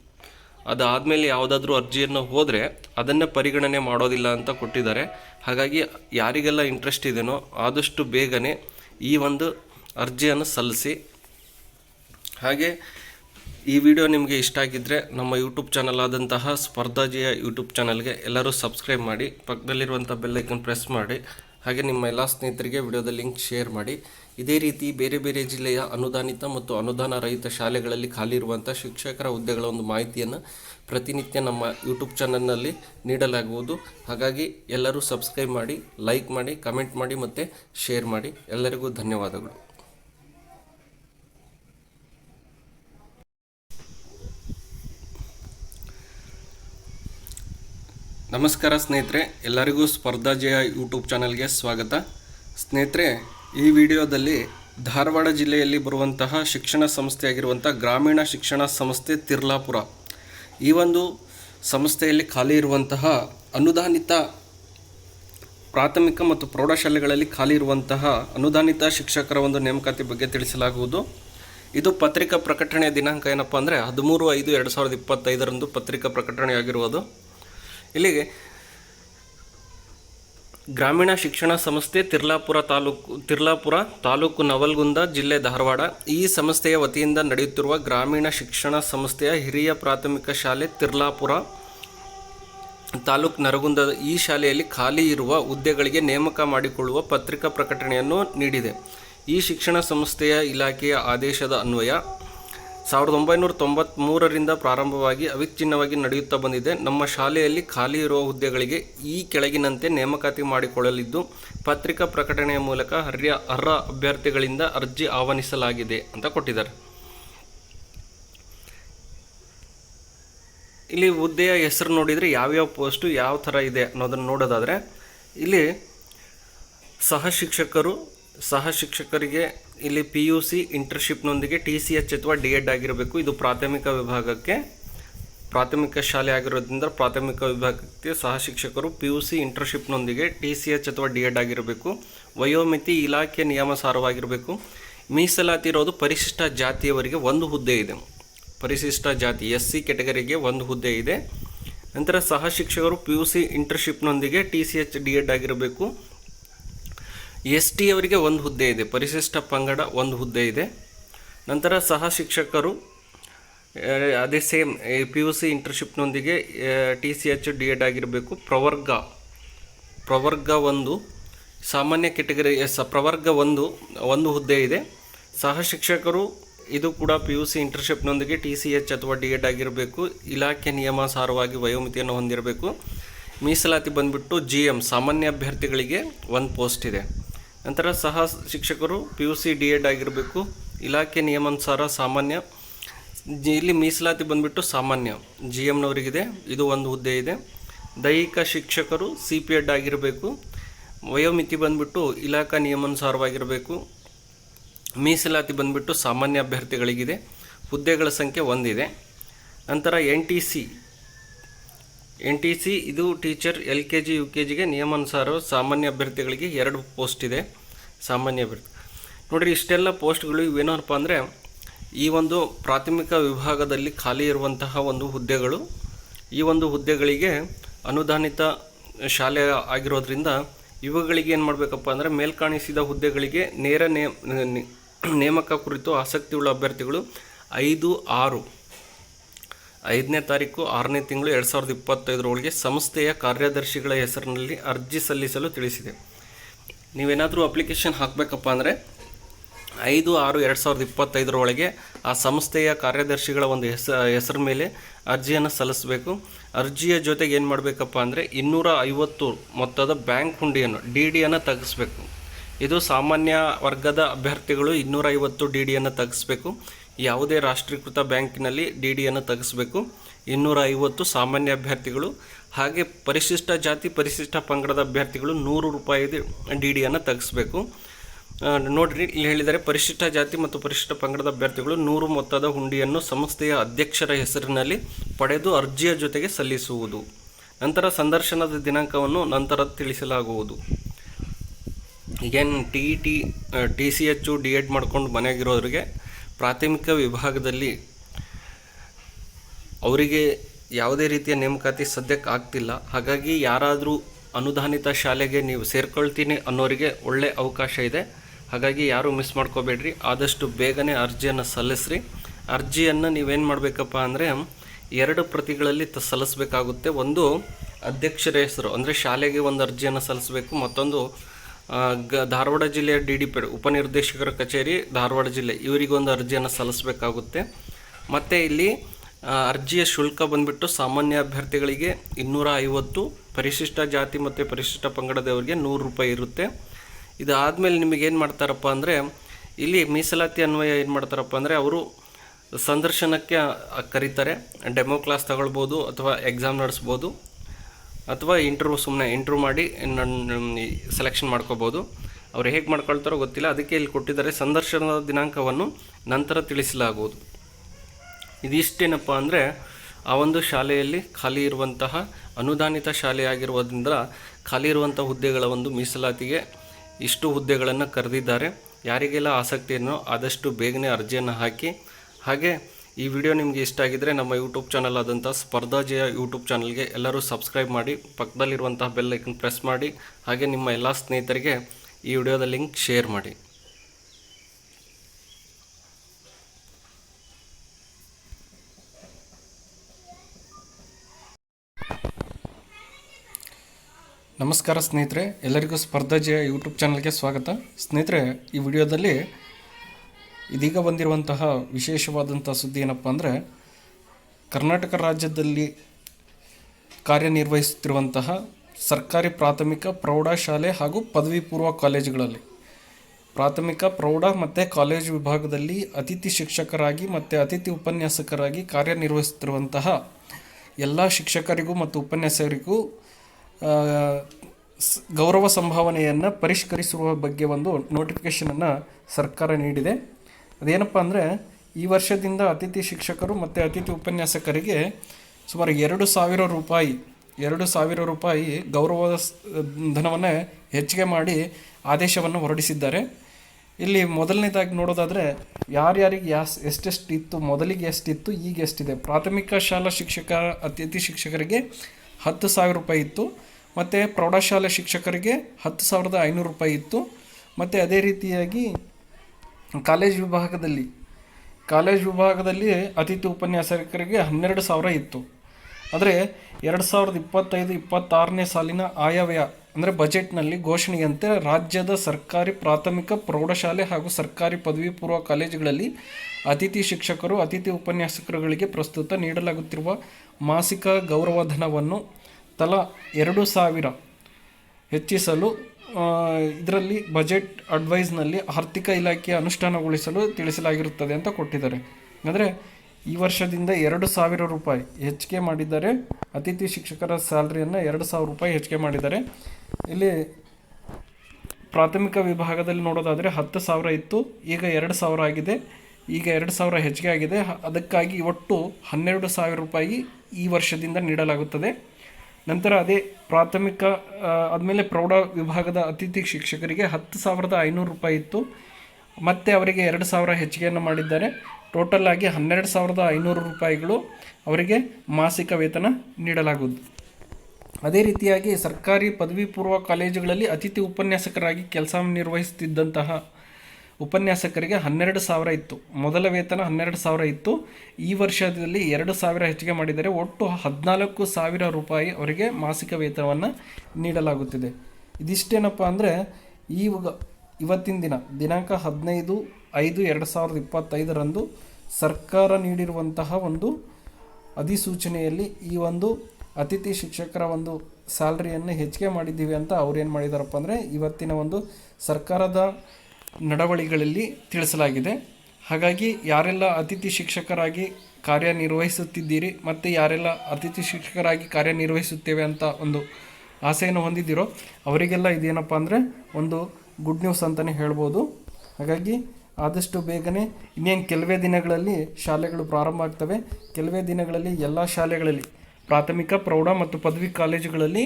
ಅದಾದಮೇಲೆ ಯಾವುದಾದ್ರೂ ಅರ್ಜಿಯನ್ನು ಹೋದರೆ ಅದನ್ನು ಪರಿಗಣನೆ ಮಾಡೋದಿಲ್ಲ ಅಂತ ಕೊಟ್ಟಿದ್ದಾರೆ. ಹಾಗಾಗಿ ಯಾರಿಗೆಲ್ಲ ಇಂಟ್ರೆಸ್ಟ್ ಇದೆಯೋ ಆದಷ್ಟು ಬೇಗನೆ ಈ ಒಂದು ಅರ್ಜಿಯನ್ನು ಸಲ್ಲಿಸಿ. ಹಾಗೆ ಈ ವಿಡಿಯೋ ನಿಮಗೆ ಇಷ್ಟ ಆಗಿದ್ದರೆ ನಮ್ಮ ಯೂಟ್ಯೂಬ್ ಚಾನಲ್ ಆದಂತಹ ಸ್ಪರ್ಧಾಜಿಯ ಯೂಟ್ಯೂಬ್ ಚಾನಲ್ಗೆ ಎಲ್ಲರೂ ಸಬ್ಸ್ಕ್ರೈಬ್ ಮಾಡಿ ಪಕ್ಕದಲ್ಲಿರುವಂಥ ಬೆಲ್ಲೈಕನ್ ಪ್ರೆಸ್ ಮಾಡಿ, ಹಾಗೆ ನಿಮ್ಮ ಎಲ್ಲ ಸ್ನೇಹಿತರಿಗೆ ವಿಡಿಯೋದ ಲಿಂಕ್ ಶೇರ್ ಮಾಡಿ. ಇದೇ ರೀತಿ ಬೇರೆ ಬೇರೆ ಜಿಲ್ಲೆಯ ಅನುದಾನಿತ ಮತ್ತು ಅನುದಾನ ರಹಿತ ಶಾಲೆಗಳಲ್ಲಿ ಖಾಲಿ ಇರುವಂಥ ಶಿಕ್ಷಕರ ಹುದ್ದೆಗಳ ಒಂದು ಮಾಹಿತಿಯನ್ನು ಪ್ರತಿನಿತ್ಯ ನಮ್ಮ ಯೂಟ್ಯೂಬ್ ಚಾನಲ್ನಲ್ಲಿ ನೀಡಲಾಗುವುದು. ಹಾಗಾಗಿ ಎಲ್ಲರೂ ಸಬ್ಸ್ಕ್ರೈಬ್ ಮಾಡಿ ಲೈಕ್ ಮಾಡಿ ಕಮೆಂಟ್ ಮಾಡಿ ಮತ್ತು ಶೇರ್ ಮಾಡಿ. ಎಲ್ಲರಿಗೂ ಧನ್ಯವಾದಗಳು. ನಮಸ್ಕಾರ ಸ್ನೇಹಿತರೆ, ಎಲ್ಲರಿಗೂ ಸ್ಪರ್ಧಾ ಜಯ ಯೂಟ್ಯೂಬ್ ಚಾನಲ್ಗೆ ಸ್ವಾಗತ. ಸ್ನೇಹಿತರೆ, ಈ ವಿಡಿಯೋದಲ್ಲಿ ಧಾರವಾಡ ಜಿಲ್ಲೆಯಲ್ಲಿ ಬರುವಂತಹ ಶಿಕ್ಷಣ ಸಂಸ್ಥೆಯಾಗಿರುವಂಥ ಗ್ರಾಮೀಣ ಶಿಕ್ಷಣ ಸಂಸ್ಥೆ ತಿರ್ಲಾಪುರ. ಈ ಒಂದು ಸಂಸ್ಥೆಯಲ್ಲಿ ಖಾಲಿ ಇರುವಂತಹ ಅನುದಾನಿತ ಪ್ರಾಥಮಿಕ ಮತ್ತು ಪ್ರೌಢಶಾಲೆಗಳಲ್ಲಿ ಖಾಲಿ ಇರುವಂತಹ ಅನುದಾನಿತ ಶಿಕ್ಷಕರ ಒಂದು ನೇಮಕಾತಿ ಬಗ್ಗೆ ತಿಳಿಸಲಾಗುವುದು. ಇದು ಪತ್ರಿಕಾ ಪ್ರಕಟಣೆಯ ದಿನಾಂಕ ಏನಪ್ಪ ಅಂದರೆ ಹದಿಮೂರು ಐದು ಎರಡು ಸಾವಿರದ ಇಪ್ಪತ್ತೈದರಂದು ಪತ್ರಿಕಾ ಪ್ರಕಟಣೆಯಾಗಿರುವುದು. ಇಲ್ಲಿಗೆ ಗ್ರಾಮೀಣ ಶಿಕ್ಷಣ ಸಂಸ್ಥೆ ತಿರ್ಲಾಪುರ ತಾಲೂಕು ತಿರ್ಲಾಪುರ ತಾಲೂಕು ನವಲ್ಗುಂದ ಜಿಲ್ಲೆ ಧಾರವಾಡ ಈ ಸಂಸ್ಥೆಯ ವತಿಯಿಂದ ನಡೆಯುತ್ತಿರುವ ಗ್ರಾಮೀಣ ಶಿಕ್ಷಣ ಸಂಸ್ಥೆಯ ಹಿರಿಯ ಪ್ರಾಥಮಿಕ ಶಾಲೆ ತಿರ್ಲಾಪುರ ತಾಲೂಕು ನರಗುಂದದ ಈ ಶಾಲೆಯಲ್ಲಿ ಖಾಲಿ ಇರುವ ಹುದ್ದೆಗಳಿಗೆ ನೇಮಕ ಮಾಡಿಕೊಳ್ಳುವ ಪತ್ರಿಕಾ ಪ್ರಕಟಣೆಯನ್ನು ನೀಡಿದೆ. ಈ ಶಿಕ್ಷಣ ಸಂಸ್ಥೆಯ ಇಲಾಖೆಯ ಆದೇಶದ ಅನ್ವಯ ಸಾವಿರದ ಒಂಬೈನೂರ ತೊಂಬತ್ತ್ಮೂರರಿಂದ ಪ್ರಾರಂಭವಾಗಿ ಅವಿಚ್ಛಿನ್ನವಾಗಿ ನಡೆಯುತ್ತಾ ಬಂದಿದೆ. ನಮ್ಮ ಶಾಲೆಯಲ್ಲಿ ಖಾಲಿ ಇರುವ ಹುದ್ದೆಗಳಿಗೆ ಈ ಕೆಳಗಿನಂತೆ ನೇಮಕಾತಿ ಮಾಡಿಕೊಳ್ಳಲಿದ್ದು, ಪತ್ರಿಕಾ ಪ್ರಕಟಣೆಯ ಮೂಲಕ ಹರ್ಯ ಅರ್ಹ ಅಭ್ಯರ್ಥಿಗಳಿಂದ ಅರ್ಜಿ ಆಹ್ವಾನಿಸಲಾಗಿದೆ ಅಂತ ಕೊಟ್ಟಿದ್ದಾರೆ. ಇಲ್ಲಿ ಹುದ್ದೆಯ ಹೆಸರು ನೋಡಿದರೆ ಯಾವ್ಯಾವ ಪೋಸ್ಟು ಯಾವ ಥರ ಇದೆ ಅನ್ನೋದನ್ನು ನೋಡೋದಾದರೆ, ಇಲ್ಲಿ ಸಹ ಶಿಕ್ಷಕರು, ಸಹ ಶಿಕ್ಷಕರಿಗೆ ಇಲ್ಲಿ ಪಿ ಯು ಸಿ ಇಂಟರ್ನ್ಶಿಪ್ನೊಂದಿಗೆ ಟಿ ಸಿ ಎಚ್ ಅಥವಾ ಡಿ ಎಡ್ ಆಗಿರಬೇಕು. ಇದು ಪ್ರಾಥಮಿಕ ವಿಭಾಗಕ್ಕೆ. ಪ್ರಾಥಮಿಕ ಶಾಲೆ ಆಗಿರೋದ್ರಿಂದ ಪ್ರಾಥಮಿಕ ವಿಭಾಗಕ್ಕೆ ಸಹ ಶಿಕ್ಷಕರು ಪಿ ಯು ಸಿ ಇಂಟರ್ನ್ಶಿಪ್ನೊಂದಿಗೆ ಟಿ ಸಿ ಎಚ್ ಅಥವಾ ಡಿ ಎಡ್ ಆಗಿರಬೇಕು. ವಯೋಮಿತಿ ಇಲಾಖೆ ನಿಯಮಸಾರವಾಗಿರಬೇಕು. ಮೀಸಲಾತಿ ಇರೋದು ಪರಿಶಿಷ್ಟ ಜಾತಿಯವರಿಗೆ ಒಂದು ಹುದ್ದೆ ಇದೆ. ಪರಿಶಿಷ್ಟ ಜಾತಿ ಎಸ್ ಸಿ ಕೆಟಗರಿಗೆ ಒಂದು ಹುದ್ದೆ ಇದೆ. ನಂತರ ಸಹ ಶಿಕ್ಷಕರು P U C ಇಂಟರ್ನ್ಶಿಪ್ನೊಂದಿಗೆ T C H D Ed ಆಗಿರಬೇಕು. ಎಸ್ ಟಿ ಅವರಿಗೆ ಒಂದು ಹುದ್ದೆ ಇದೆ, ಪರಿಶಿಷ್ಟ ಪಂಗಡ ಒಂದು ಹುದ್ದೆ ಇದೆ. ನಂತರ ಸಹ ಶಿಕ್ಷಕರು ಅದೇ same P U C ಇಂಟರ್ನ್ಶಿಪ್ನೊಂದಿಗೆ T C H D Ed ಆಗಿರಬೇಕು. ಪ್ರವರ್ಗ ಪ್ರವರ್ಗ ಒಂದು, ಸಾಮಾನ್ಯ ಕೆಟಗರಿ ಎಸ್ ಪ್ರವರ್ಗ ಒಂದು ಒಂದು ಹುದ್ದೆ ಇದೆ. ಸಹ ಶಿಕ್ಷಕರು, ಇದು ಕೂಡ ಪಿ ಯು ಸಿ ಇಂಟರ್ನ್ಶಿಪ್ನೊಂದಿಗೆ ಟಿ ಸಿ ಎಚ್ ಅಥವಾ ಡಿ ಎಡ್ ಆಗಿರಬೇಕು. ಇಲಾಖೆ ನಿಯಮಾನುಸಾರವಾಗಿ ವಯೋಮಿತಿಯನ್ನು ಹೊಂದಿರಬೇಕು. ಮೀಸಲಾತಿ ಬಂದ್ಬಿಟ್ಟು ಜಿ ಎಂ ಸಾಮಾನ್ಯ ಅಭ್ಯರ್ಥಿಗಳಿಗೆ ಒಂದು ಪೋಸ್ಟ್ ಇದೆ. ನಂತರ ಸಹ ಶಿಕ್ಷಕರು P U C D Ed ಆಗಿರಬೇಕು. ಇಲಾಖೆ ನಿಯಮಾನುಸಾರ ಸಾಮಾನ್ಯ. ಇಲ್ಲಿ ಮೀಸಲಾತಿ ಬಂದ್ಬಿಟ್ಟು ಸಾಮಾನ್ಯ. ಜಿ ಎಮ್ನವರಿಗಿದೆ ಇದು ಒಂದು ಹುದ್ದೆ ಇದೆ. ದೈಹಿಕ ಶಿಕ್ಷಕರು ಸಿ ಪಿ ಎಡ್ ಆಗಿರಬೇಕು. ವಯೋಮಿತಿ ಬಂದ್ಬಿಟ್ಟು ಇಲಾಖಾ ನಿಯಮಾನುಸಾರವಾಗಿರಬೇಕು. ಮೀಸಲಾತಿ ಬಂದ್ಬಿಟ್ಟು ಸಾಮಾನ್ಯ ಅಭ್ಯರ್ಥಿಗಳಿಗಿದೆ. ಹುದ್ದೆಗಳ ಸಂಖ್ಯೆ ಒಂದಿದೆ. ನಂತರ N T C N T C, ಇದು teacher L K G, U K ಜಿಗೆ ನಿಯಮಾನುಸಾರ ಸಾಮಾನ್ಯ ಅಭ್ಯರ್ಥಿಗಳಿಗೆ ಎರಡು ಪೋಸ್ಟ್ ಇದೆ. ಸಾಮಾನ್ಯ ಅಭ್ಯರ್ಥಿ. ನೋಡಿರಿ, ಇಷ್ಟೆಲ್ಲ ಪೋಸ್ಟ್ಗಳು ಇವೇನಪ್ಪ ಅಂದರೆ, ಈ ಒಂದು ಪ್ರಾಥಮಿಕ ವಿಭಾಗದಲ್ಲಿ ಖಾಲಿ ಇರುವಂತಹ ಒಂದು ಹುದ್ದೆಗಳು, ಈ ಒಂದು ಹುದ್ದೆಗಳಿಗೆ ಅನುದಾನಿತ ಶಾಲೆ ಆಗಿರೋದ್ರಿಂದ ಇವುಗಳಿಗೆ ಏನು ಮಾಡಬೇಕಪ್ಪ ಅಂದರೆ, ಮೇಲ್ಕಾಣಿಸಿದ ಹುದ್ದೆಗಳಿಗೆ ನೇರ ನೇಮ ನೇಮಕ ಕುರಿತು ಆಸಕ್ತಿಯುಳ್ಳ ಅಭ್ಯರ್ಥಿಗಳು ಐದು, ಆರು ಐದನೇ ತಾರೀಕು, ಆರನೇ ತಿಂಗಳು ಎರಡು ಸಾವಿರದ ಇಪ್ಪತ್ತೈದರೊಳಗೆ ಸಂಸ್ಥೆಯ ಕಾರ್ಯದರ್ಶಿಗಳ ಹೆಸರಿನಲ್ಲಿ ಅರ್ಜಿ ಸಲ್ಲಿಸಲು ತಿಳಿಸಿದೆ. ನೀವೇನಾದರೂ ಅಪ್ಲಿಕೇಶನ್ ಹಾಕಬೇಕಪ್ಪ ಅಂದರೆ ಐದು ಆರು ಎರಡು ಸಾವಿರದ ಇಪ್ಪತ್ತೈದರೊಳಗೆ ಆ ಸಂಸ್ಥೆಯ ಕಾರ್ಯದರ್ಶಿಗಳ ಒಂದು ಹೆಸ, ಹೆಸರ ಮೇಲೆ ಅರ್ಜಿಯನ್ನು ಸಲ್ಲಿಸಬೇಕು. ಅರ್ಜಿಯ ಜೊತೆಗೆ ಏನು ಮಾಡಬೇಕಪ್ಪ ಅಂದರೆ ಇನ್ನೂರ ಐವತ್ತು ಮೊತ್ತದ ಬ್ಯಾಂಕ್ ಹುಂಡಿಯನ್ನು, ಡಿ ಡಿಯನ್ನು ತೆಗೆಸ್ಬೇಕು. ಇದು ಸಾಮಾನ್ಯ ವರ್ಗದ ಅಭ್ಯರ್ಥಿಗಳು ಇನ್ನೂರೈವತ್ತು ಡಿ ಡಿಯನ್ನು ತೆಗೆಸ್ಬೇಕು. ಯಾವುದೇ ರಾಷ್ಟ್ರೀಕೃತ ಬ್ಯಾಂಕಿನಲ್ಲಿ ಡಿ ಡಿಯನ್ನು ತೆಗೆಸ್ಬೇಕು ಇನ್ನೂರ ಐವತ್ತು ಸಾಮಾನ್ಯ ಅಭ್ಯರ್ಥಿಗಳು ಹಾಗೆ ಪರಿಶಿಷ್ಟ ಜಾತಿ, ಪರಿಶಿಷ್ಟ ಪಂಗಡದ ಅಭ್ಯರ್ಥಿಗಳು ನೂರು ರೂಪಾಯಿ ಡಿ ಡಿಯನ್ನು ತೆಗೆಸ್ಬೇಕು ನೋಡಿರಿ, ಇಲ್ಲಿ ಹೇಳಿದರೆ ಪರಿಶಿಷ್ಟ ಜಾತಿ ಮತ್ತು ಪರಿಶಿಷ್ಟ ಪಂಗಡದ ಅಭ್ಯರ್ಥಿಗಳು ನೂರು ಮೊತ್ತದ ಹುಂಡಿಯನ್ನು ಸಂಸ್ಥೆಯ ಅಧ್ಯಕ್ಷರ ಹೆಸರಿನಲ್ಲಿ ಪಡೆದು ಅರ್ಜಿಯ ಜೊತೆಗೆ ಸಲ್ಲಿಸುವುದು. ನಂತರ ಸಂದರ್ಶನದ ದಿನಾಂಕವನ್ನು ನಂತರ ತಿಳಿಸಲಾಗುವುದು. ಈಗೇನು T T T C H D Ed ಮಾಡ್ಕೊಂಡು ಮನೆಯಾಗಿರೋರಿಗೆ ಪ್ರಾಥಮಿಕ ವಿಭಾಗದಲ್ಲಿ ಅವರಿಗೆ ಯಾವುದೇ ರೀತಿಯ ನೇಮಕಾತಿ ಸದ್ಯಕ್ಕೆ ಆಗ್ತಿಲ್ಲ. ಹಾಗಾಗಿ ಯಾರಾದರೂ ಅನುದಾನಿತ ಶಾಲೆಗೆ ನೀವು ಸೇರ್ಕೊಳ್ತೀನಿ ಅನ್ನೋರಿಗೆ ಒಳ್ಳೆ ಅವಕಾಶ ಇದೆ. ಹಾಗಾಗಿ ಯಾರೂ ಮಿಸ್ ಮಾಡ್ಕೋಬೇಡ್ರಿ. ಆದಷ್ಟು ಬೇಗನೆ ಅರ್ಜಿಯನ್ನು ಸಲ್ಲಿಸ್ರಿ. ಅರ್ಜಿಯನ್ನು ನೀವೇನು ಮಾಡಬೇಕಪ್ಪ ಅಂದರೆ ಎರಡು ಪ್ರತಿಗಳಲ್ಲಿ ತ ಸಲ್ಲಿಸಬೇಕಾಗುತ್ತೆ. ಒಂದು ಅಧ್ಯಕ್ಷರ ಹೆಸರು, ಅಂದರೆ ಶಾಲೆಗೆ ಒಂದು ಅರ್ಜಿಯನ್ನು ಸಲ್ಲಿಸಬೇಕು. ಮತ್ತೊಂದು ಗ, ಧಾರವಾಡ ಜಿಲ್ಲೆಯ ಡಿ ಡಿ ಪಿ ಉಪನಿರ್ದೇಶಕರ ಕಚೇರಿ, ಧಾರವಾಡ ಜಿಲ್ಲೆ. ಇವರಿಗೊಂದು ಅರ್ಜಿಯನ್ನು ಸಲ್ಲಿಸಬೇಕಾಗುತ್ತೆ. ಮತ್ತು ಇಲ್ಲಿ ಅರ್ಜಿಯ ಶುಲ್ಕ ಬಂದುಬಿಟ್ಟು ಸಾಮಾನ್ಯ ಅಭ್ಯರ್ಥಿಗಳಿಗೆ ಇನ್ನೂರ ಐವತ್ತು, ಪರಿಶಿಷ್ಟ ಜಾತಿ ಮತ್ತು ಪರಿಶಿಷ್ಟ ಪಂಗಡದವರಿಗೆ ನೂರು ರೂಪಾಯಿ ಇರುತ್ತೆ. ಇದಾದಮೇಲೆ ನಿಮಗೆ ಏನು ಮಾಡ್ತಾರಪ್ಪ ಅಂದರೆ, ಇಲ್ಲಿ ಮೀಸಲಾತಿ ಅನ್ವಯ ಏನು ಮಾಡ್ತಾರಪ್ಪ ಅಂದರೆ, ಅವರು ಸಂದರ್ಶನಕ್ಕೆ ಕರೀತಾರೆ. ಡೆಮೋ ಕ್ಲಾಸ್ ತಗೊಳ್ಬೋದು ಅಥವಾ ಎಕ್ಸಾಮ್ ನಡೆಸ್ಬೋದು. ಅಥವಾ ಇಂಟರ್ವ್ಯೂ ಸುಮ್ಮನೆ ಇಂಟರ್ವ್ಯೂ ಮಾಡಿ ನನ್ನ ಸೆಲೆಕ್ಷನ್ ಮಾಡ್ಕೋಬೋದು. ಅವ್ರು ಹೇಗೆ ಮಾಡ್ಕೊಳ್ತಾರೋ ಗೊತ್ತಿಲ್ಲ. ಅದಕ್ಕೆ ಇಲ್ಲಿ ಕೊಟ್ಟಿದ್ದಾರೆ, ಸಂದರ್ಶನದ ದಿನಾಂಕವನ್ನು ನಂತರ ತಿಳಿಸಲಾಗುವುದು. ಇದಿಷ್ಟೇನಪ್ಪ ಅಂದರೆ, ಆ ಒಂದು ಶಾಲೆಯಲ್ಲಿ ಖಾಲಿ ಇರುವಂತಹ ಅನುದಾನಿತ ಶಾಲೆಯಾಗಿರುವುದರಿಂದ ಖಾಲಿ ಇರುವಂಥ ಹುದ್ದೆಗಳ ಒಂದು ಮೀಸಲಾತಿಗೆ ಇಷ್ಟು ಹುದ್ದೆಗಳನ್ನು ಕರೆದಿದ್ದಾರೆ. ಯಾರಿಗೆಲ್ಲ ಆಸಕ್ತಿಯನ್ನು ಆದಷ್ಟು ಬೇಗನೆ ಅರ್ಜಿಯನ್ನು ಹಾಕಿ, ಹಾಗೆ ಈ ವಿಡಿಯೋ ನಿಮಗೆ ಇಷ್ಟ ಆಗಿದ್ದರೆ ನಮ್ಮ ಯೂಟ್ಯೂಬ್ ಚಾನಲ್ ಆದಂಥ ಸ್ಪರ್ಧಾ ಜಯ ಯೂಟ್ಯೂಬ್ ಚಾನಲ್ಗೆ ಎಲ್ಲರೂ ಸಬ್ಸ್ಕ್ರೈಬ್ ಮಾಡಿ, ಪಕ್ಕದಲ್ಲಿರುವಂತಹ ಬೆಲ್ ಐಕನ್ ಪ್ರೆಸ್ ಮಾಡಿ, ಹಾಗೆ ನಿಮ್ಮ ಎಲ್ಲ ಸ್ನೇಹಿತರಿಗೆ ಈ ವಿಡಿಯೋದ ಲಿಂಕ್ ಶೇರ್ ಮಾಡಿ. ನಮಸ್ಕಾರ ಸ್ನೇಹಿತರೆ, ಎಲ್ಲರಿಗೂ ಸ್ಪರ್ಧಾ ಜಯ ಯೂಟ್ಯೂಬ್ ಚಾನಲ್ಗೆ ಸ್ವಾಗತ. ಸ್ನೇಹಿತರೆ, ಈ ವಿಡಿಯೋದಲ್ಲಿ ಇದೀಗ ಬಂದಿರುವಂತಹ ವಿಶೇಷವಾದಂಥ ಸುದ್ದಿ ಏನಪ್ಪ ಅಂದರೆ, ಕರ್ನಾಟಕ ರಾಜ್ಯದಲ್ಲಿ ಕಾರ್ಯನಿರ್ವಹಿಸುತ್ತಿರುವಂತಹ ಸರ್ಕಾರಿ ಪ್ರಾಥಮಿಕ ಪ್ರೌಢಶಾಲೆ ಹಾಗೂ ಪದವಿ ಪೂರ್ವ ಕಾಲೇಜುಗಳಲ್ಲಿ. ಪ್ರಾಥಮಿಕ, ಪ್ರೌಢ ಮತ್ತು ಕಾಲೇಜು ವಿಭಾಗದಲ್ಲಿ ಅತಿಥಿ ಶಿಕ್ಷಕರಾಗಿ ಮತ್ತು ಅತಿಥಿ ಉಪನ್ಯಾಸಕರಾಗಿ ಕಾರ್ಯನಿರ್ವಹಿಸುತ್ತಿರುವಂತಹ ಎಲ್ಲ ಶಿಕ್ಷಕರಿಗೂ ಮತ್ತು ಉಪನ್ಯಾಸಕರಿಗೂ ಗೌರವ ಸಂಭಾವನೆಯನ್ನು ಪರಿಷ್ಕರಿಸುವ ಬಗ್ಗೆ ಒಂದು ನೋಟಿಫಿಕೇಷನನ್ನು ಸರ್ಕಾರ ನೀಡಿದೆ. ಅದೇನಪ್ಪ ಅಂದರೆ, ಈ ವರ್ಷದಿಂದ ಅತಿಥಿ ಶಿಕ್ಷಕರು ಮತ್ತು ಅತಿಥಿ ಉಪನ್ಯಾಸಕರಿಗೆ ಸುಮಾರು ಎರಡು ಸಾವಿರ ರೂಪಾಯಿ, ಎರಡು ಸಾವಿರ ರೂಪಾಯಿ ಗೌರವ ಧನವನ್ನು ಹೆಚ್ಚಿಗೆ ಮಾಡಿ ಆದೇಶವನ್ನು ಹೊರಡಿಸಿದ್ದಾರೆ. ಇಲ್ಲಿ ಮೊದಲನೇದಾಗಿ ನೋಡೋದಾದರೆ, ಯಾರ್ಯಾರಿಗೆ ಯಾಸ್ ಎಷ್ಟೆಷ್ಟು ಇತ್ತು ಮೊದಲಿಗೆ ಎಷ್ಟಿತ್ತು, ಈಗ ಎಷ್ಟಿದೆ. ಪ್ರಾಥಮಿಕ ಶಾಲಾ ಶಿಕ್ಷಕ, ಅತಿಥಿ ಶಿಕ್ಷಕರಿಗೆ ಹತ್ತು ಸಾವಿರ ರೂಪಾಯಿ ಇತ್ತು. ಮತ್ತು ಪ್ರೌಢಶಾಲಾ ಶಿಕ್ಷಕರಿಗೆ ಹತ್ತು ಸಾವಿರದ ಐನೂರು ರೂಪಾಯಿ ಇತ್ತು. ಮತ್ತು ಅದೇ ರೀತಿಯಾಗಿ ಕಾಲೇಜ್ ವಿಭಾಗದಲ್ಲಿ. ಕಾಲೇಜ್ ವಿಭಾಗದಲ್ಲಿ ಅತಿಥಿ ಉಪನ್ಯಾಸಕರಿಗೆ ಹನ್ನೆರಡು ಸಾವಿರ ಇತ್ತು. ಆದರೆ ಎರಡು ಸಾವಿರದ ಇಪ್ಪತ್ತೈದು, ಇಪ್ಪತ್ತಾರನೇ ಸಾಲಿನ ಆಯವ್ಯ ಅಂದರೆ ಬಜೆಟ್ನಲ್ಲಿ ಘೋಷಣೆಯಂತೆ ರಾಜ್ಯದ ಸರ್ಕಾರಿ ಪ್ರಾಥಮಿಕ, ಪ್ರೌಢಶಾಲೆ ಹಾಗೂ ಸರ್ಕಾರಿ ಪದವಿ ಪೂರ್ವ ಕಾಲೇಜುಗಳಲ್ಲಿ ಅತಿಥಿ ಶಿಕ್ಷಕರು, ಅತಿಥಿ ಉಪನ್ಯಾಸಕರುಗಳಿಗೆ ಪ್ರಸ್ತುತ ನೀಡಲಾಗುತ್ತಿರುವ ಮಾಸಿಕ ಗೌರವಧನವನ್ನು ತಲಾ ಎರಡು ಸಾವಿರ ಹೆಚ್ಚಿಸಲು ಇದರಲ್ಲಿ ಬಜೆಟ್ ಅಡ್ವೈಸ್ನಲ್ಲಿ ಆರ್ಥಿಕ ಇಲಾಖೆ ಅನುಷ್ಠಾನಗೊಳಿಸಲು ತಿಳಿಸಲಾಗಿರುತ್ತದೆ ಅಂತ ಕೊಟ್ಟಿದ್ದಾರೆ. ಅಂದರೆ ಈ ವರ್ಷದಿಂದ ಎರಡು ಸಾವಿರ ರೂಪಾಯಿ ಹೆಚ್ಚಿಗೆ ಮಾಡಿದ್ದಾರೆ. ಅತಿಥಿ ಶಿಕ್ಷಕರ ಸ್ಯಾಲ್ರಿಯನ್ನು ಎರಡು ಸಾವಿರ ರೂಪಾಯಿ ಹೆಚ್ಚಿಗೆ ಮಾಡಿದ್ದಾರೆ. ಇಲ್ಲಿ ಪ್ರಾಥಮಿಕ ವಿಭಾಗದಲ್ಲಿ ನೋಡೋದಾದರೆ ಹತ್ತು ಸಾವಿರ ಇತ್ತು. ಈಗ ಎರಡು ಸಾವಿರ ಆಗಿದೆ. ಈಗ ಎರಡು ಸಾವಿರ ಹೆಚ್ಚಿಗೆ ಆಗಿದೆ. ಅದಕ್ಕಾಗಿ ಒಟ್ಟು ಹನ್ನೆರಡು ಸಾವಿರ ರೂಪಾಯಿ ಈ ವರ್ಷದಿಂದ ನೀಡಲಾಗುತ್ತದೆ. ನಂತರ ಅದೇ ಪ್ರಾಥಮಿಕ ಆದಮೇಲೆ ಪ್ರೌಢ ವಿಭಾಗದ ಅತಿಥಿ ಶಿಕ್ಷಕರಿಗೆ ಹತ್ತು ಸಾವಿರದ ಐನೂರು ರೂಪಾಯಿ ಇತ್ತು. ಮತ್ತೆ ಅವರಿಗೆ ಎರಡು ಸಾವಿರ ಹೆಚ್ಚಿಗೆಯನ್ನು ಮಾಡಿದ್ದಾರೆ. ಟೋಟಲ್ ಆಗಿ ಹನ್ನೆರಡು ಸಾವಿರದ ಐನೂರು ರೂಪಾಯಿಗಳು ಅವರಿಗೆ ಮಾಸಿಕ ವೇತನ ನೀಡಲಾಗುವುದು. ಅದೇ ರೀತಿಯಾಗಿ ಸರ್ಕಾರಿ ಪದವಿ ಪೂರ್ವ ಕಾಲೇಜುಗಳಲ್ಲಿ ಅತಿಥಿ ಉಪನ್ಯಾಸಕರಾಗಿ ಕೆಲಸ ನಿರ್ವಹಿಸುತ್ತಿದ್ದಂತಹ ಉಪನ್ಯಾಸಕರಿಗೆ ಹನ್ನೆರಡು ಸಾವಿರ ಇತ್ತು. ಮೊದಲ ವೇತನ ಹನ್ನೆರಡು ಸಾವಿರ ಇತ್ತು. ಈ ವರ್ಷದಲ್ಲಿ ಎರಡು ಸಾವಿರ ಹೆಚ್ಚಿಗೆ ಮಾಡಿದರೆ ಒಟ್ಟು ಹದಿನಾಲ್ಕು ಸಾವಿರ ರೂಪಾಯಿ ಅವರಿಗೆ ಮಾಸಿಕ ವೇತನವನ್ನು ನೀಡಲಾಗುತ್ತಿದೆ. ಇದಿಷ್ಟೇನಪ್ಪ ಅಂದರೆ, ಈವಾಗ ಇವತ್ತಿನ ದಿನ, ದಿನಾಂಕ ಹದಿನೈದು ಐದು ಎರಡು ಸಾವಿರದ ಇಪ್ಪತ್ತೈದರಂದು ಸರ್ಕಾರ ನೀಡಿರುವಂತಹ ಒಂದು ಅಧಿಸೂಚನೆಯಲ್ಲಿ ಈ ಒಂದು ಅತಿಥಿ ಶಿಕ್ಷಕರ ಒಂದು ಸ್ಯಾಲ್ರಿಯನ್ನು ಹೆಚ್ಚಿಗೆ ಮಾಡಿದ್ದೀವಿ ಅಂತ ಅವ್ರು ಏನು ಮಾಡಿದಾರಪ್ಪ ಅಂದರೆ, ಇವತ್ತಿನ ಒಂದು ಸರ್ಕಾರದ ನಡವಳಿಗಳಲ್ಲಿ ತಿಳಿಸಲಾಗಿದೆ. ಹಾಗಾಗಿ ಯಾರೆಲ್ಲ ಅತಿಥಿ ಶಿಕ್ಷಕರಾಗಿ ಕಾರ್ಯನಿರ್ವಹಿಸುತ್ತಿದ್ದೀರಿ, ಮತ್ತು ಯಾರೆಲ್ಲ ಅತಿಥಿ ಶಿಕ್ಷಕರಾಗಿ ಕಾರ್ಯನಿರ್ವಹಿಸುತ್ತೇವೆ ಅಂತ ಒಂದು ಆಸೆಯನ್ನು ಹೊಂದಿದ್ದೀರೋ, ಅವರಿಗೆಲ್ಲ ಇದೇನಪ್ಪ ಅಂದರೆ ಒಂದು ಗುಡ್ ನ್ಯೂಸ್ ಅಂತಲೇ ಹೇಳ್ಬೋದು. ಹಾಗಾಗಿ ಆದಷ್ಟು ಬೇಗನೆ, ಇನ್ನೇನು ಕೆಲವೇ ದಿನಗಳಲ್ಲಿ ಶಾಲೆಗಳು ಪ್ರಾರಂಭ ಆಗ್ತವೆ. ಕೆಲವೇ ದಿನಗಳಲ್ಲಿ ಎಲ್ಲ ಶಾಲೆಗಳಲ್ಲಿ, ಪ್ರಾಥಮಿಕ, ಪ್ರೌಢ ಮತ್ತು ಪದವಿ ಕಾಲೇಜುಗಳಲ್ಲಿ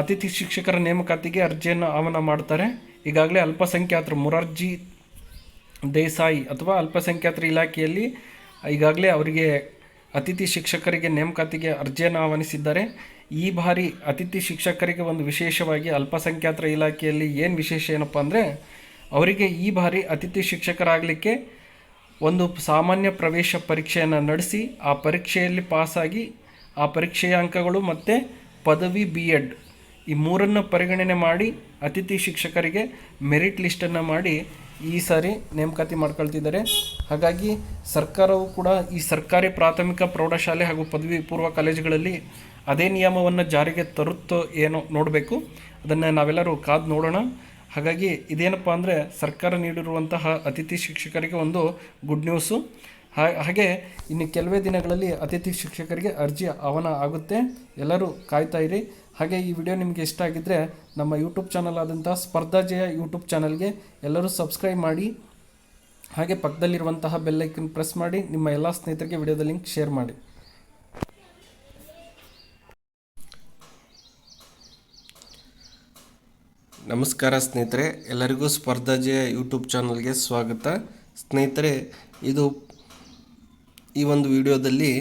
ಅತಿಥಿ ಶಿಕ್ಷಕರ ನೇಮಕಾತಿಗೆ ಅರ್ಜಿಯನ್ನು ಆಹ್ವಾನ ಮಾಡ್ತಾರೆ. ಈಗಾಗಲೇ ಅಲ್ಪಸಂಖ್ಯಾತರು ಮುರಾರ್ಜಿ ದೇಸಾಯಿ ಅಥವಾ ಅಲ್ಪಸಂಖ್ಯಾತರ ಇಲಾಖೆಯಲ್ಲಿ ಈಗಾಗಲೇ ಅವರಿಗೆ ಅತಿಥಿ ಶಿಕ್ಷಕರಿಗೆ ನೇಮಕಾತಿಗೆ ಅರ್ಜಿಯನ್ನು ಆಹ್ವಾನಿಸಿದ್ದಾರೆ. ಈ ಬಾರಿ ಅತಿಥಿ ಶಿಕ್ಷಕರಿಗೆ ಒಂದು ವಿಶೇಷವಾಗಿ ಅಲ್ಪಸಂಖ್ಯಾತರ ಇಲಾಖೆಯಲ್ಲಿ ಏನು ವಿಶೇಷ ಏನಪ್ಪ ಅಂದರೆ, ಅವರಿಗೆ ಈ ಬಾರಿ ಅತಿಥಿ ಶಿಕ್ಷಕರಾಗಲಿಕ್ಕೆ ಒಂದು ಸಾಮಾನ್ಯ ಪ್ರವೇಶ ಪರೀಕ್ಷೆಯನ್ನು ನಡೆಸಿ, ಆ ಪರೀಕ್ಷೆಯಲ್ಲಿ ಪಾಸಾಗಿ ಆ ಪರೀಕ್ಷೆಯ ಅಂಕಗಳು ಮತ್ತು ಪದವಿ ಬಿ ಎಡ್ ಈ ಮೂರನ್ನು ಪರಿಗಣನೆ ಮಾಡಿ ಅತಿಥಿ ಶಿಕ್ಷಕರಿಗೆ ಮೆರಿಟ್ ಲಿಸ್ಟನ್ನು ಮಾಡಿ ಈ ಸಾರಿ ನೇಮಕಾತಿ ಮಾಡ್ಕೊಳ್ತಿದ್ದಾರೆ. ಹಾಗಾಗಿ ಸರ್ಕಾರವು ಕೂಡ ಈ ಸರ್ಕಾರಿ ಪ್ರಾಥಮಿಕ ಪ್ರೌಢಶಾಲೆ ಹಾಗೂ ಪದವಿ ಪೂರ್ವ ಕಾಲೇಜುಗಳಲ್ಲಿ ಅದೇ ನಿಯಮವನ್ನು ಜಾರಿಗೆ ತರುತ್ತೋ ಏನೋ ನೋಡಬೇಕು. ಅದನ್ನು ನಾವೆಲ್ಲರೂ ಕಾದು ನೋಡೋಣ. ಹಾಗಾಗಿ ಇದೇನಪ್ಪ ಅಂದರೆ ಸರ್ಕಾರ ನೀಡಿರುವಂತಹ ಅತಿಥಿ ಶಿಕ್ಷಕರಿಗೆ ಒಂದು ಗುಡ್ ನ್ಯೂಸು. ಹಾಗೆ ಇನ್ನು ಕೆಲವೇ ದಿನಗಳಲ್ಲಿ ಅತಿಥಿ ಶಿಕ್ಷಕರಿಗೆ ಅರ್ಜಿ ಆಹ್ವಾನ ಆಗುತ್ತೆ. ಎಲ್ಲರೂ ಕಾಯ್ತಾ ಇರಿ. ಹಾಗೆ ಈ ವಿಡಿಯೋ ನಿಮಗೆ ಇಷ್ಟ ಆಗಿದ್ದರೆ ನಮ್ಮ ಯೂಟ್ಯೂಬ್ ಚಾನಲ್ ಆದಂಥ ಸ್ಪರ್ಧಾಜಯ ಯೂಟ್ಯೂಬ್ ಚಾನಲ್ಗೆ ಎಲ್ಲರೂ ಸಬ್ಸ್ಕ್ರೈಬ್ ಮಾಡಿ. ಹಾಗೆ ಪಕ್ಕದಲ್ಲಿರುವಂತಹ ಬೆಲ್ಲೈಕನ್ ಪ್ರೆಸ್ ಮಾಡಿ. ನಿಮ್ಮ ಎಲ್ಲ ಸ್ನೇಹಿತರಿಗೆ ವಿಡಿಯೋದ ಲಿಂಕ್ ಶೇರ್ ಮಾಡಿ. ನಮಸ್ಕಾರ ಸ್ನೇಹಿತರೆ. ಎಲ್ಲರಿಗೂ ಸ್ಪರ್ಧಾಜಯ ಯೂಟ್ಯೂಬ್ ಚಾನಲ್ಗೆ ಸ್ವಾಗತ. ಸ್ನೇಹಿತರೆ, ಇದು ಈ ಒಂದು ವಿಡಿಯೋದಲ್ಲಿ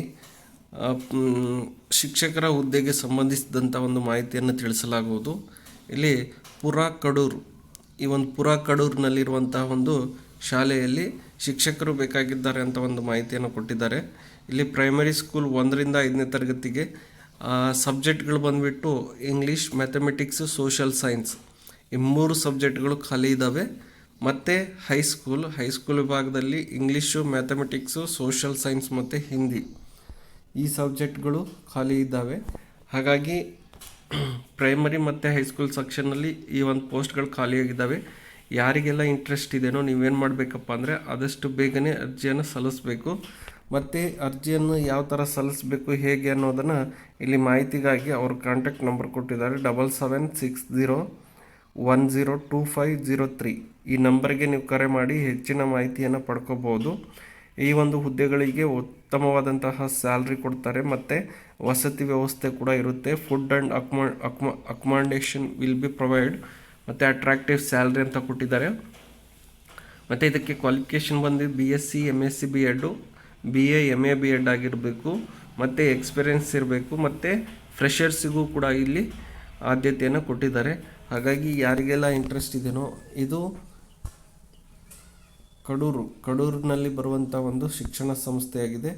ಶಿಕ್ಷಕರ ಹುದ್ದೆಗೆ ಸಂಬಂಧಿಸಿದಂಥ ಒಂದು ಮಾಹಿತಿಯನ್ನು ತಿಳಿಸಲಾಗುವುದು. ಇಲ್ಲಿ ಪುರಾ ಕಡೂರು ಈ ಒಂದು ಪುರಾ ಕಡೂರಿನಲ್ಲಿರುವಂತಹ ಒಂದು ಶಾಲೆಯಲ್ಲಿ ಶಿಕ್ಷಕರು ಬೇಕಾಗಿದ್ದಾರೆ ಅಂತ ಒಂದು ಮಾಹಿತಿಯನ್ನು ಕೊಟ್ಟಿದ್ದಾರೆ. ಇಲ್ಲಿ ಪ್ರೈಮರಿ ಸ್ಕೂಲ್ ಒಂದರಿಂದ ಐದನೇ ತರಗತಿಗೆ ಸಬ್ಜೆಕ್ಟ್ಗಳು ಬಂದುಬಿಟ್ಟು ಇಂಗ್ಲೀಷ್ ಮ್ಯಾಥಮೆಟಿಕ್ಸ್ ಸೋಷಲ್ ಸೈನ್ಸ್ ಈ ಮೂರು ಸಬ್ಜೆಕ್ಟ್ಗಳು ಖಾಲಿ ಇದ್ದಾವೆ ಮತ್ತು ಹೈಸ್ಕೂಲ್ ಹೈಸ್ಕೂಲ್ ವಿಭಾಗದಲ್ಲಿ ಇಂಗ್ಲೀಷು ಮ್ಯಾಥಮೆಟಿಕ್ಸು ಸೋಷಲ್ ಸೈನ್ಸ್ ಮತ್ತು ಹಿಂದಿ ಈ ಸಬ್ಜೆಕ್ಟ್ಗಳು ಖಾಲಿ ಇದ್ದಾವೆ. ಹಾಗಾಗಿ ಪ್ರೈಮರಿ ಮತ್ತು ಹೈಸ್ಕೂಲ್ ಸೆಕ್ಷನಲ್ಲಿ ಈ ಒಂದು ಪೋಸ್ಟ್ಗಳು ಖಾಲಿಯಾಗಿದ್ದಾವೆ ಯಾರಿಗೆಲ್ಲ ಇಂಟ್ರೆಸ್ಟ್ ಇದೆಯೋ ನೀವೇನು ಮಾಡಬೇಕಪ್ಪ ಅಂದರೆ ಆದಷ್ಟು ಬೇಗನೆ ಅರ್ಜಿಯನ್ನು ಸಲ್ಲಿಸಬೇಕು. ಮತ್ತು ಅರ್ಜಿಯನ್ನು ಯಾವ ಥರ ಸಲ್ಲಿಸಬೇಕು, ಹೇಗೆ ಅನ್ನೋದನ್ನು ಇಲ್ಲಿ ಮಾಹಿತಿಗಾಗಿ ಅವ್ರ ಕಾಂಟ್ಯಾಕ್ಟ್ ನಂಬರ್ ಕೊಟ್ಟಿದ್ದಾರೆ. Double seven six zero one zero two five zero three. ಈ ನಂಬರ್ಗೆ ನೀವು ಕರೆ ಮಾಡಿ ಹೆಚ್ಚಿನ ಮಾಹಿತಿಯನ್ನು ಪಡ್ಕೋಬೋದು. ಈ ಒಂದು ಹುದ್ದೆಗಳಿಗೆ ಉತ್ತಮವಾದಂತಹ ಸ್ಯಾಲ್ರಿ ಕೊಡ್ತಾರೆ, ಮತ್ತು ವಸತಿ ವ್ಯವಸ್ಥೆ ಕೂಡ ಇರುತ್ತೆ. ಫುಡ್ ಆ್ಯಂಡ್ ಅಕ್ಮಾ ಅಕ್ಮ ಅಕ್ಮಾಂಡೇಷನ್ ವಿಲ್ ಬಿ ಪ್ರೊವೈಡ್ ಮತ್ತು ಅಟ್ರಾಕ್ಟಿವ್ ಸ್ಯಾಲ್ರಿ ಅಂತ ಕೊಟ್ಟಿದ್ದಾರೆ. ಮತ್ತು ಇದಕ್ಕೆ ಕ್ವಾಲಿಫಿಕೇಷನ್ ಬಂದು B S C M S C B Ed B A M A B Ed ಆಗಿರಬೇಕು, ಮತ್ತು ಎಕ್ಸ್ಪೀರಿಯನ್ಸ್ ಇರಬೇಕು, ಮತ್ತು ಫ್ರೆಷರ್ಸಿಗೂ ಕೂಡ ಇಲ್ಲಿ ಆದ್ಯತೆಯನ್ನು ಕೊಟ್ಟಿದ್ದಾರೆ. ಹಾಗಾಗಿ ಯಾರಿಗೆಲ್ಲ ಇಂಟ್ರೆಸ್ಟ್ ಇದೆಯೋ ಇದು ಕಡೂರು, ಕಡೂರಿನಲ್ಲಿ ಬರುವಂಥ ಒಂದು ಶಿಕ್ಷಣ ಸಂಸ್ಥೆಯಾಗಿದೆ.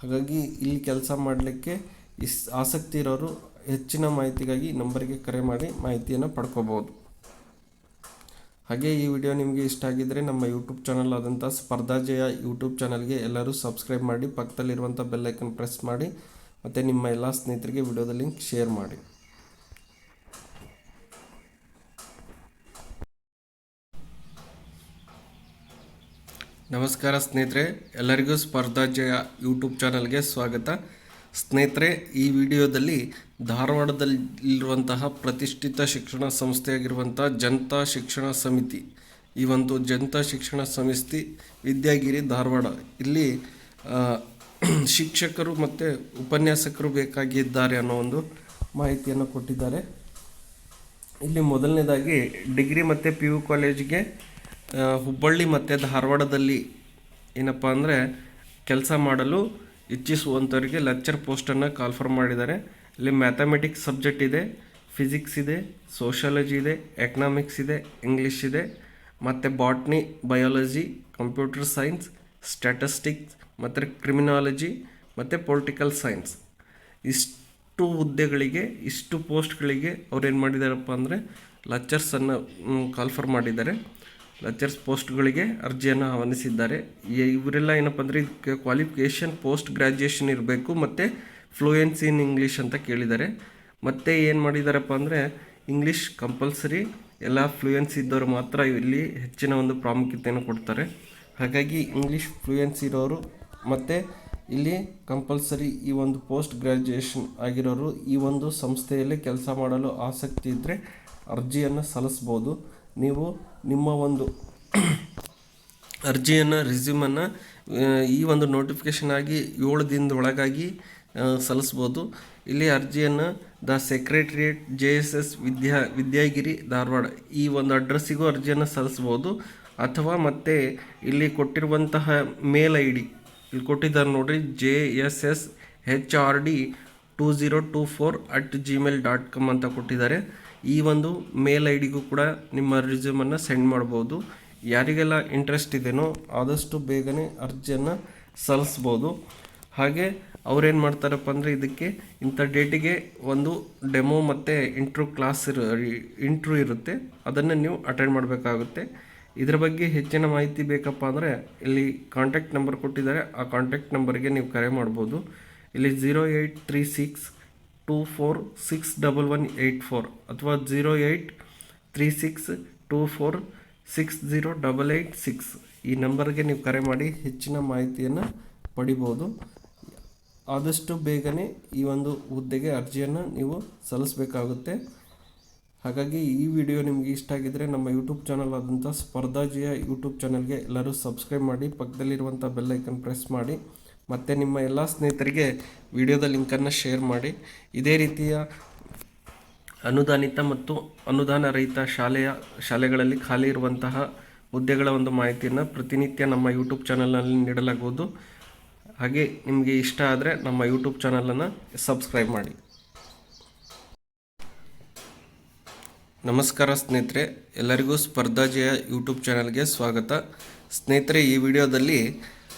ಹಾಗಾಗಿ ಇಲ್ಲಿ ಕೆಲಸ ಮಾಡಲಿಕ್ಕೆ ಇಸ್, ಆಸಕ್ತಿ ಇರೋರು ಹೆಚ್ಚಿನ ಮಾಹಿತಿಗಾಗಿ ನಂಬರಿಗೆ ಕರೆ ಮಾಡಿ ಮಾಹಿತಿಯನ್ನು ಪಡ್ಕೋಬೋದು. ಹಾಗೆ ಈ ವಿಡಿಯೋ ನಿಮಗೆ ಇಷ್ಟ ಆಗಿದ್ದರೆ ನಮ್ಮ ಯೂಟ್ಯೂಬ್ ಚಾನಲ್ ಆದಂಥ ಸ್ಪರ್ಧಾಜಯ ಯೂಟ್ಯೂಬ್ ಚಾನಲ್ಗೆ ಎಲ್ಲರೂ ಸಬ್ಸ್ಕ್ರೈಬ್ ಮಾಡಿ ಪಕ್ಕದಲ್ಲಿರುವಂಥ ಬೆಲ್ಲೈಕನ್ ಪ್ರೆಸ್ ಮಾಡಿ, ಮತ್ತು ನಿಮ್ಮ ಎಲ್ಲ ಸ್ನೇಹಿತರಿಗೆ ವಿಡಿಯೋದ ಲಿಂಕ್ ಶೇರ್ ಮಾಡಿ. ನಮಸ್ಕಾರ ಸ್ನೇಹಿತರೆ, ಎಲ್ಲರಿಗೂ ಸ್ಪರ್ಧಾಜಯ ಯೂಟ್ಯೂಬ್ ಚಾನಲ್ಗೆ ಸ್ವಾಗತ. ಸ್ನೇಹಿತರೆ, ಈ ವಿಡಿಯೋದಲ್ಲಿ ಧಾರವಾಡದಲ್ಲಿರುವಂತಹ ಪ್ರತಿಷ್ಠಿತ ಶಿಕ್ಷಣ ಸಂಸ್ಥೆಯಾಗಿರುವಂಥ ಜನತಾ ಶಿಕ್ಷಣ ಸಮಿತಿ, ಈ ಒಂದು ಜನತಾ ಶಿಕ್ಷಣ ಸಮಿತಿ ವಿದ್ಯಾಗಿರಿ ಧಾರವಾಡ. ಇಲ್ಲಿ ಶಿಕ್ಷಕರು ಮತ್ತು ಉಪನ್ಯಾಸಕರು ಬೇಕಾಗಿದ್ದಾರೆ ಅನ್ನೋ ಒಂದು ಮಾಹಿತಿಯನ್ನು ಕೊಟ್ಟಿದ್ದಾರೆ. ಇಲ್ಲಿ ಮೊದಲನೇದಾಗಿ ಡಿಗ್ರಿ ಮತ್ತು ಪಿ ಯು ಕಾಲೇಜಿಗೆ ಹುಬ್ಬಳ್ಳಿ ಮತ್ತು ಧಾರವಾಡದಲ್ಲಿ ಏನಪ್ಪ ಅಂದರೆ ಕೆಲಸ ಮಾಡಲು ಇಚ್ಛಿಸುವಂಥವರಿಗೆ ಲೆಕ್ಚರ್ ಪೋಸ್ಟನ್ನು ಕಾಲ್ಫರ್ ಮಾಡಿದ್ದಾರೆ. ಇಲ್ಲಿ ಮ್ಯಾಥಮೆಟಿಕ್ಸ್ ಸಬ್ಜೆಕ್ಟ್ ಇದೆ ಫಿಸಿಕ್ಸ್ ಇದೆ ಸೋಷಿಯಾಲಜಿ ಇದೆ ಎಕನಾಮಿಕ್ಸ್ ಇದೆ ಇಂಗ್ಲೀಷ್ ಇದೆ, ಮತ್ತು botany biology computer science statistics ಮತ್ತು ಕ್ರಿಮಿನಾಲಜಿ ಮತ್ತು ಪೊಲಿಟಿಕಲ್ ಸೈನ್ಸ್ ಇಷ್ಟು ಹುದ್ದೆಗಳಿಗೆ, ಇಷ್ಟು ಪೋಸ್ಟ್ಗಳಿಗೆ ಅವ್ರು ಏನು ಮಾಡಿದಾರಪ್ಪ ಅಂದರೆ ಲೆಕ್ಚರ್ಸನ್ನು ಕಾಲ್ಫರ್ ಮಾಡಿದ್ದಾರೆ. ಲೆಕ್ಚರ್ಸ್ ಪೋಸ್ಟ್ಗಳಿಗೆ ಅರ್ಜಿಯನ್ನು ಆಹ್ವಾನಿಸಿದ್ದಾರೆ. ಇವರೆಲ್ಲ ಏನಪ್ಪ ಅಂದರೆ ಇದಕ್ಕೆ ಕ್ವಾಲಿಫಿಕೇಷನ್ ಪೋಸ್ಟ್ ಗ್ರ್ಯಾಜುಯೇಷನ್ ಇರಬೇಕು ಮತ್ತು ಫ್ಲೂಯೆನ್ಸಿ ಇನ್ ಇಂಗ್ಲೀಷ್ ಅಂತ ಕೇಳಿದ್ದಾರೆ. ಮತ್ತು ಏನು ಮಾಡಿದಾರಪ್ಪ ಅಂದರೆ ಇಂಗ್ಲೀಷ್ ಕಂಪಲ್ಸರಿ ಎಲ್ಲ ಫ್ಲೂಯೆನ್ಸಿ ಇದ್ದವರು ಮಾತ್ರ ಇಲ್ಲಿ ಹೆಚ್ಚಿನ ಒಂದು ಪ್ರಾಮುಖ್ಯತೆಯನ್ನು ಕೊಡ್ತಾರೆ. ಹಾಗಾಗಿ ಇಂಗ್ಲೀಷ್ ಫ್ಲೂಯೆನ್ಸಿ ಇರೋರು ಮತ್ತು ಇಲ್ಲಿ ಕಂಪಲ್ಸರಿ ಈ ಒಂದು ಪೋಸ್ಟ್ ಗ್ರ್ಯಾಜುಯೇಷನ್ ಆಗಿರೋರು ಈ ಒಂದು ಸಂಸ್ಥೆಯಲ್ಲಿ ಕೆಲಸ ಮಾಡಲು ಆಸಕ್ತಿ ಇದ್ದರೆ ಅರ್ಜಿಯನ್ನು ಸಲ್ಲಿಸ್ಬೋದು. ನೀವು ನಿಮ್ಮ ಒಂದು ಅರ್ಜಿಯನ್ನು ರಿಸ್ಯೂಮನ್ನು ಈ ಒಂದು ನೋಟಿಫಿಕೇಷನ್ ಆಗಿ ಏಳು ದಿನದ ಒಳಗಾಗಿ ಸಲ್ಲಿಸ್ಬೋದು ಇಲ್ಲಿ ಅರ್ಜಿಯನ್ನು the secretariat J S S Vidya, Vidyagiri, Dharwad, ಈ ಒಂದು ಅಡ್ರೆಸ್ಸಿಗೂ ಅರ್ಜಿಯನ್ನು ಸಲ್ಲಿಸ್ಬೋದು ಅಥವಾ ಮತ್ತೆ ಇಲ್ಲಿ ಕೊಟ್ಟಿರುವಂತಹ ಮೇಲ್ ಐ ಡಿ ಇಲ್ಲಿ ಕೊಟ್ಟಿದ್ದಾರೆ ನೋಡಿರಿ J S S H R D two zero two four at Gmail dot com ಅಂತ ಕೊಟ್ಟಿದ್ದಾರೆ. ಈ ಒಂದು ಮೇಲ್ ಐ ಡಿಗೂ ಕೂಡ ನಿಮ್ಮ ರಿಸ್ಯೂಮನ್ನು ಸೆಂಡ್ ಮಾಡ್ಬೋದು. ಯಾರಿಗೆಲ್ಲ ಇಂಟ್ರೆಸ್ಟ್ ಇದೆಯೋ ಆದಷ್ಟು ಬೇಗನೆ ಅರ್ಜಿಯನ್ನು ಸಲ್ಲಿಸ್ಬೋದು. ಹಾಗೆ ಅವ್ರೇನು ಮಾಡ್ತಾರಪ್ಪ ಅಂದರೆ ಇದಕ್ಕೆ ಇಂಥ ಡೇಟಿಗೆ ಒಂದು ಡೆಮೋ ಮತ್ತು ಇಂಟ್ರೂ ಕ್ಲಾಸ್ ಇರು ಇಂಟ್ರೂ ಇರುತ್ತೆ. ಅದನ್ನು ನೀವು ಅಟೆಂಡ್ ಮಾಡಬೇಕಾಗುತ್ತೆ. ಇದರ ಬಗ್ಗೆ ಹೆಚ್ಚಿನ ಮಾಹಿತಿ ಬೇಕಪ್ಪ ಅಂದರೆ ಇಲ್ಲಿ ಕಾಂಟ್ಯಾಕ್ಟ್ ನಂಬರ್ ಕೊಟ್ಟಿದ್ದಾರೆ. ಆ ಕಾಂಟ್ಯಾಕ್ಟ್ ನಂಬರ್ಗೆ ನೀವು ಕರೆ ಮಾಡ್ಬೋದು. ಇಲ್ಲಿ zero eight three six two four six double one eight four ಅಥವಾ zero eight three six two four six zero double eight six ಈ ನಂಬರ್ಗೆ ನೀವು ಕರೆ ಮಾಡಿ ಹೆಚ್ಚಿನ ಮಾಹಿತಿಯನ್ನು ಪಡಿಬೋದು. ಆದಷ್ಟು ಬೇಗನೆ ಈ ಒಂದು ಹುದ್ದೆಗೆ ಅರ್ಜಿಯನ್ನು ನೀವು ಸಲ್ಲಿಸಬೇಕಾಗುತ್ತೆ. ಹಾಗಾಗಿ ಈ ವಿಡಿಯೋ ನಿಮಗೆ ಇಷ್ಟ ಆಗಿದ್ದರೆ ನಮ್ಮ ಯೂಟ್ಯೂಬ್ ಚಾನಲ್ ಆದಂಥ ಸ್ಪರ್ಧಾಜಿಯ ಯೂಟ್ಯೂಬ್ ಚಾನಲ್ಗೆ ಎಲ್ಲರೂ ಸಬ್ಸ್ಕ್ರೈಬ್ ಮಾಡಿ, ಪಕ್ಕದಲ್ಲಿರುವಂಥ ಬೆಲ್ಲೈಕನ್ ಪ್ರೆಸ್ ಮಾಡಿ. ಮತ್ತು ನಿಮ್ಮ ಎಲ್ಲ ಸ್ನೇಹಿತರಿಗೆ ವಿಡಿಯೋದ ಲಿಂಕನ್ನು ಶೇರ್ ಮಾಡಿ. ಇದೇ ರೀತಿಯ ಅನುದಾನಿತ ಮತ್ತು ಅನುದಾನ ರಹಿತ ಶಾಲೆಯ ಶಾಲೆಗಳಲ್ಲಿ ಖಾಲಿ ಇರುವಂತಹ ಹುದ್ದೆಗಳ ಒಂದು ಮಾಹಿತಿಯನ್ನು ಪ್ರತಿನಿತ್ಯ ನಮ್ಮ ಯೂಟ್ಯೂಬ್ ಚಾನಲ್ನಲ್ಲಿ ನೀಡಲಾಗುವುದು. ಹಾಗೆ ನಿಮಗೆ ಇಷ್ಟ ಆದರೆ ನಮ್ಮ ಯೂಟ್ಯೂಬ್ ಚಾನಲನ್ನು ಸಬ್ಸ್ಕ್ರೈಬ್ ಮಾಡಿ. ನಮಸ್ಕಾರ ಸ್ನೇಹಿತರೆ, ಎಲ್ಲರಿಗೂ ಸ್ಪರ್ಧಾಜಯ ಯೂಟ್ಯೂಬ್ ಚಾನಲ್ಗೆ ಸ್ವಾಗತ. ಸ್ನೇಹಿತರೆ, ಈ ವಿಡಿಯೋದಲ್ಲಿ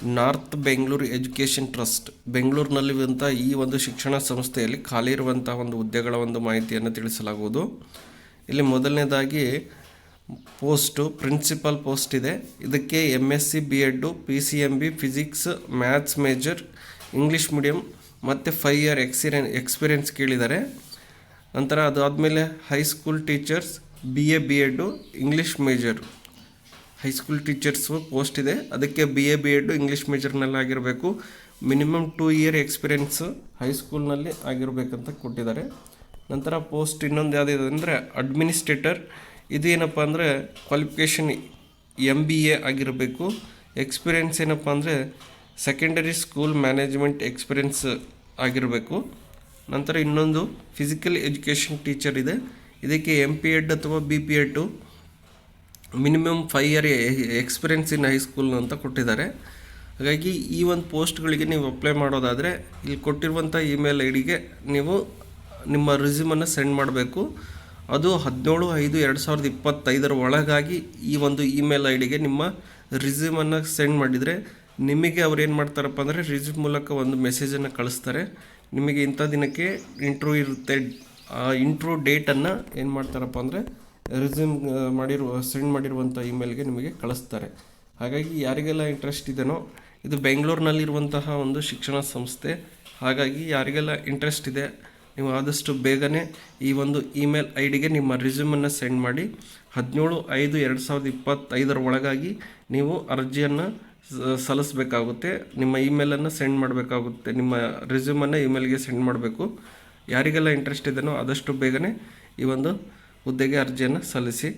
ನಾರ್ತ್ ಬೆಂಗಳೂರು ಎಜುಕೇಷನ್ ಟ್ರಸ್ಟ್. ಬೆಂಗಳೂರಿನಲ್ಲಿರುವಂಥ ಈ ಒಂದು ಶಿಕ್ಷಣ ಸಂಸ್ಥೆಯಲ್ಲಿ ಖಾಲಿ ಇರುವಂಥ ಒಂದು ಹುದ್ದೆಗಳ ಒಂದು ಮಾಹಿತಿಯನ್ನು ತಿಳಿಸಲಾಗುವುದು. ಇಲ್ಲಿ ಮೊದಲನೇದಾಗಿ ಪೋಸ್ಟು, ಪ್ರಿನ್ಸಿಪಲ್ ಪೋಸ್ಟ್ ಇದೆ. ಇದಕ್ಕೆ M S C B Ed P C M B physics maths major English medium ಮತ್ತು ಫೈವ್ ಇಯರ್ ಎಕ್ಸ್ಪೀರಿಯನ್ ಎಕ್ಸ್ಪೀರಿಯನ್ಸ್ ಕೇಳಿದ್ದಾರೆ. ನಂತರ ಅದಾದಮೇಲೆ high school teachers B A B Ed English major high school teachers post ಇದೆ. ಅದಕ್ಕೆ B A B Ed English ಮೇಜರ್ನಲ್ಲಿ ಆಗಿರಬೇಕು. Minimum two year experience ಹೈಸ್ಕೂಲ್ನಲ್ಲಿ ಆಗಿರಬೇಕಂತ ಕೊಟ್ಟಿದ್ದಾರೆ. ನಂತರ ಪೋಸ್ಟ್ ಇನ್ನೊಂದು ಯಾವುದಿದೆ ಅಂದರೆ ಅಡ್ಮಿನಿಸ್ಟ್ರೇಟರ್ ಇದೇನಪ್ಪ ಅಂದರೆ ಕ್ವಾಲಿಫಿಕೇಷನ್ ಎಂ ಬಿ ಎ ಆಗಿರಬೇಕು. ಎಕ್ಸ್ಪೀರಿಯೆನ್ಸ್ ಏನಪ್ಪ ಅಂದರೆ ಸೆಕೆಂಡರಿ ಸ್ಕೂಲ್ ಮ್ಯಾನೇಜ್ಮೆಂಟ್ ಎಕ್ಸ್ಪೀರಿಯೆನ್ಸ್ ಆಗಿರಬೇಕು. ನಂತರ ಇನ್ನೊಂದು ಫಿಸಿಕಲ್ ಎಜುಕೇಷನ್ ಟೀಚರ್ ಇದೆ. ಇದಕ್ಕೆ ಎಂ ಪಿ ಎಡ್ ಅಥವಾ B P Ed minimum five year experience in high school ಅಂತ ಕೊಟ್ಟಿದ್ದಾರೆ. ಹಾಗಾಗಿ ಈ ಒಂದು ಪೋಸ್ಟ್ಗಳಿಗೆ ನೀವು ಅಪ್ಲೈ ಮಾಡೋದಾದರೆ ಇಲ್ಲಿ ಕೊಟ್ಟಿರುವಂಥ ಇಮೇಲ್ ಐ ಡಿಗೆ ನೀವು ನಿಮ್ಮ ರಿಸ್ಯೂಮನ್ನು ಸೆಂಡ್ ಮಾಡಬೇಕು. ಅದು ಹದಿನೇಳು ಐದು ಎರಡು ಸಾವಿರದ ಇಪ್ಪತ್ತೈದರ ಒಳಗಾಗಿ ಈ ಒಂದು ಇಮೇಲ್ ಐ ಡಿಗೆ ನಿಮ್ಮ ರಿಸ್ಯೂಮನ್ನು ಸೆಂಡ್ ಮಾಡಿದರೆ ನಿಮಗೆ ಅವ್ರು ಏನು ಮಾಡ್ತಾರಪ್ಪ ಅಂದರೆ ರಿಸ್ಯೂಮ್ ಮೂಲಕ ಒಂದು ಮೆಸೇಜನ್ನು ಕಳಿಸ್ತಾರೆ. ನಿಮಗೆ ಇಂಥ ದಿನಕ್ಕೆ ಇಂಟ್ರ್ಯೂ ಇರುತ್ತೆ. ಆ ಇಂಟ್ರ್ಯೂ ಡೇಟನ್ನು ಏನು ಮಾಡ್ತಾರಪ್ಪ ಅಂದರೆ ರಿಸ್ಯೂಮ್ ಮಾಡಿರುವ ಸೆಂಡ್ ಮಾಡಿರುವಂಥ ಇಮೇಲ್ಗೆ ನಿಮಗೆ ಕಳಿಸ್ತಾರೆ. ಹಾಗಾಗಿ ಯಾರಿಗೆಲ್ಲ ಇಂಟ್ರೆಸ್ಟ್ ಇದೆಯೋ ಇದು ಬೆಂಗಳೂರಿನಲ್ಲಿರುವಂತಹ ಒಂದು ಶಿಕ್ಷಣ ಸಂಸ್ಥೆ. ಹಾಗಾಗಿ ಯಾರಿಗೆಲ್ಲ ಇಂಟ್ರೆಸ್ಟ್ ಇದೆ, ನೀವು ಆದಷ್ಟು ಬೇಗನೆ ಈ ಒಂದು ಇಮೇಲ್ ಐ ಡಿಗೆ ನಿಮ್ಮ ರಿಸ್ಯೂಮನ್ನು ಸೆಂಡ್ ಮಾಡಿ, ಹದಿನೇಳು ಐದು ಎರಡು ಸಾವಿರದ ಇಪ್ಪತ್ತೈದರ ಒಳಗಾಗಿ ನೀವು ಅರ್ಜಿಯನ್ನು ಸಲ್ಲಿಸಬೇಕಾಗುತ್ತೆ. ನಿಮ್ಮ ಇಮೇಲನ್ನು ಸೆಂಡ್ ಮಾಡಬೇಕಾಗುತ್ತೆ. ನಿಮ್ಮ ರಿಸ್ಯೂಮನ್ನು ಇಮೇಲ್ಗೆ ಸೆಂಡ್ ಮಾಡಬೇಕು. ಯಾರಿಗೆಲ್ಲ ಇಂಟ್ರೆಸ್ಟ್ ಇದೆಯೋ ಆದಷ್ಟು ಬೇಗನೆ ಈ ಒಂದು ಹುದ್ದೆಗೆ ಅರ್ಜಿಯನ್ನು ಸಲ್ಲಿಸಿ.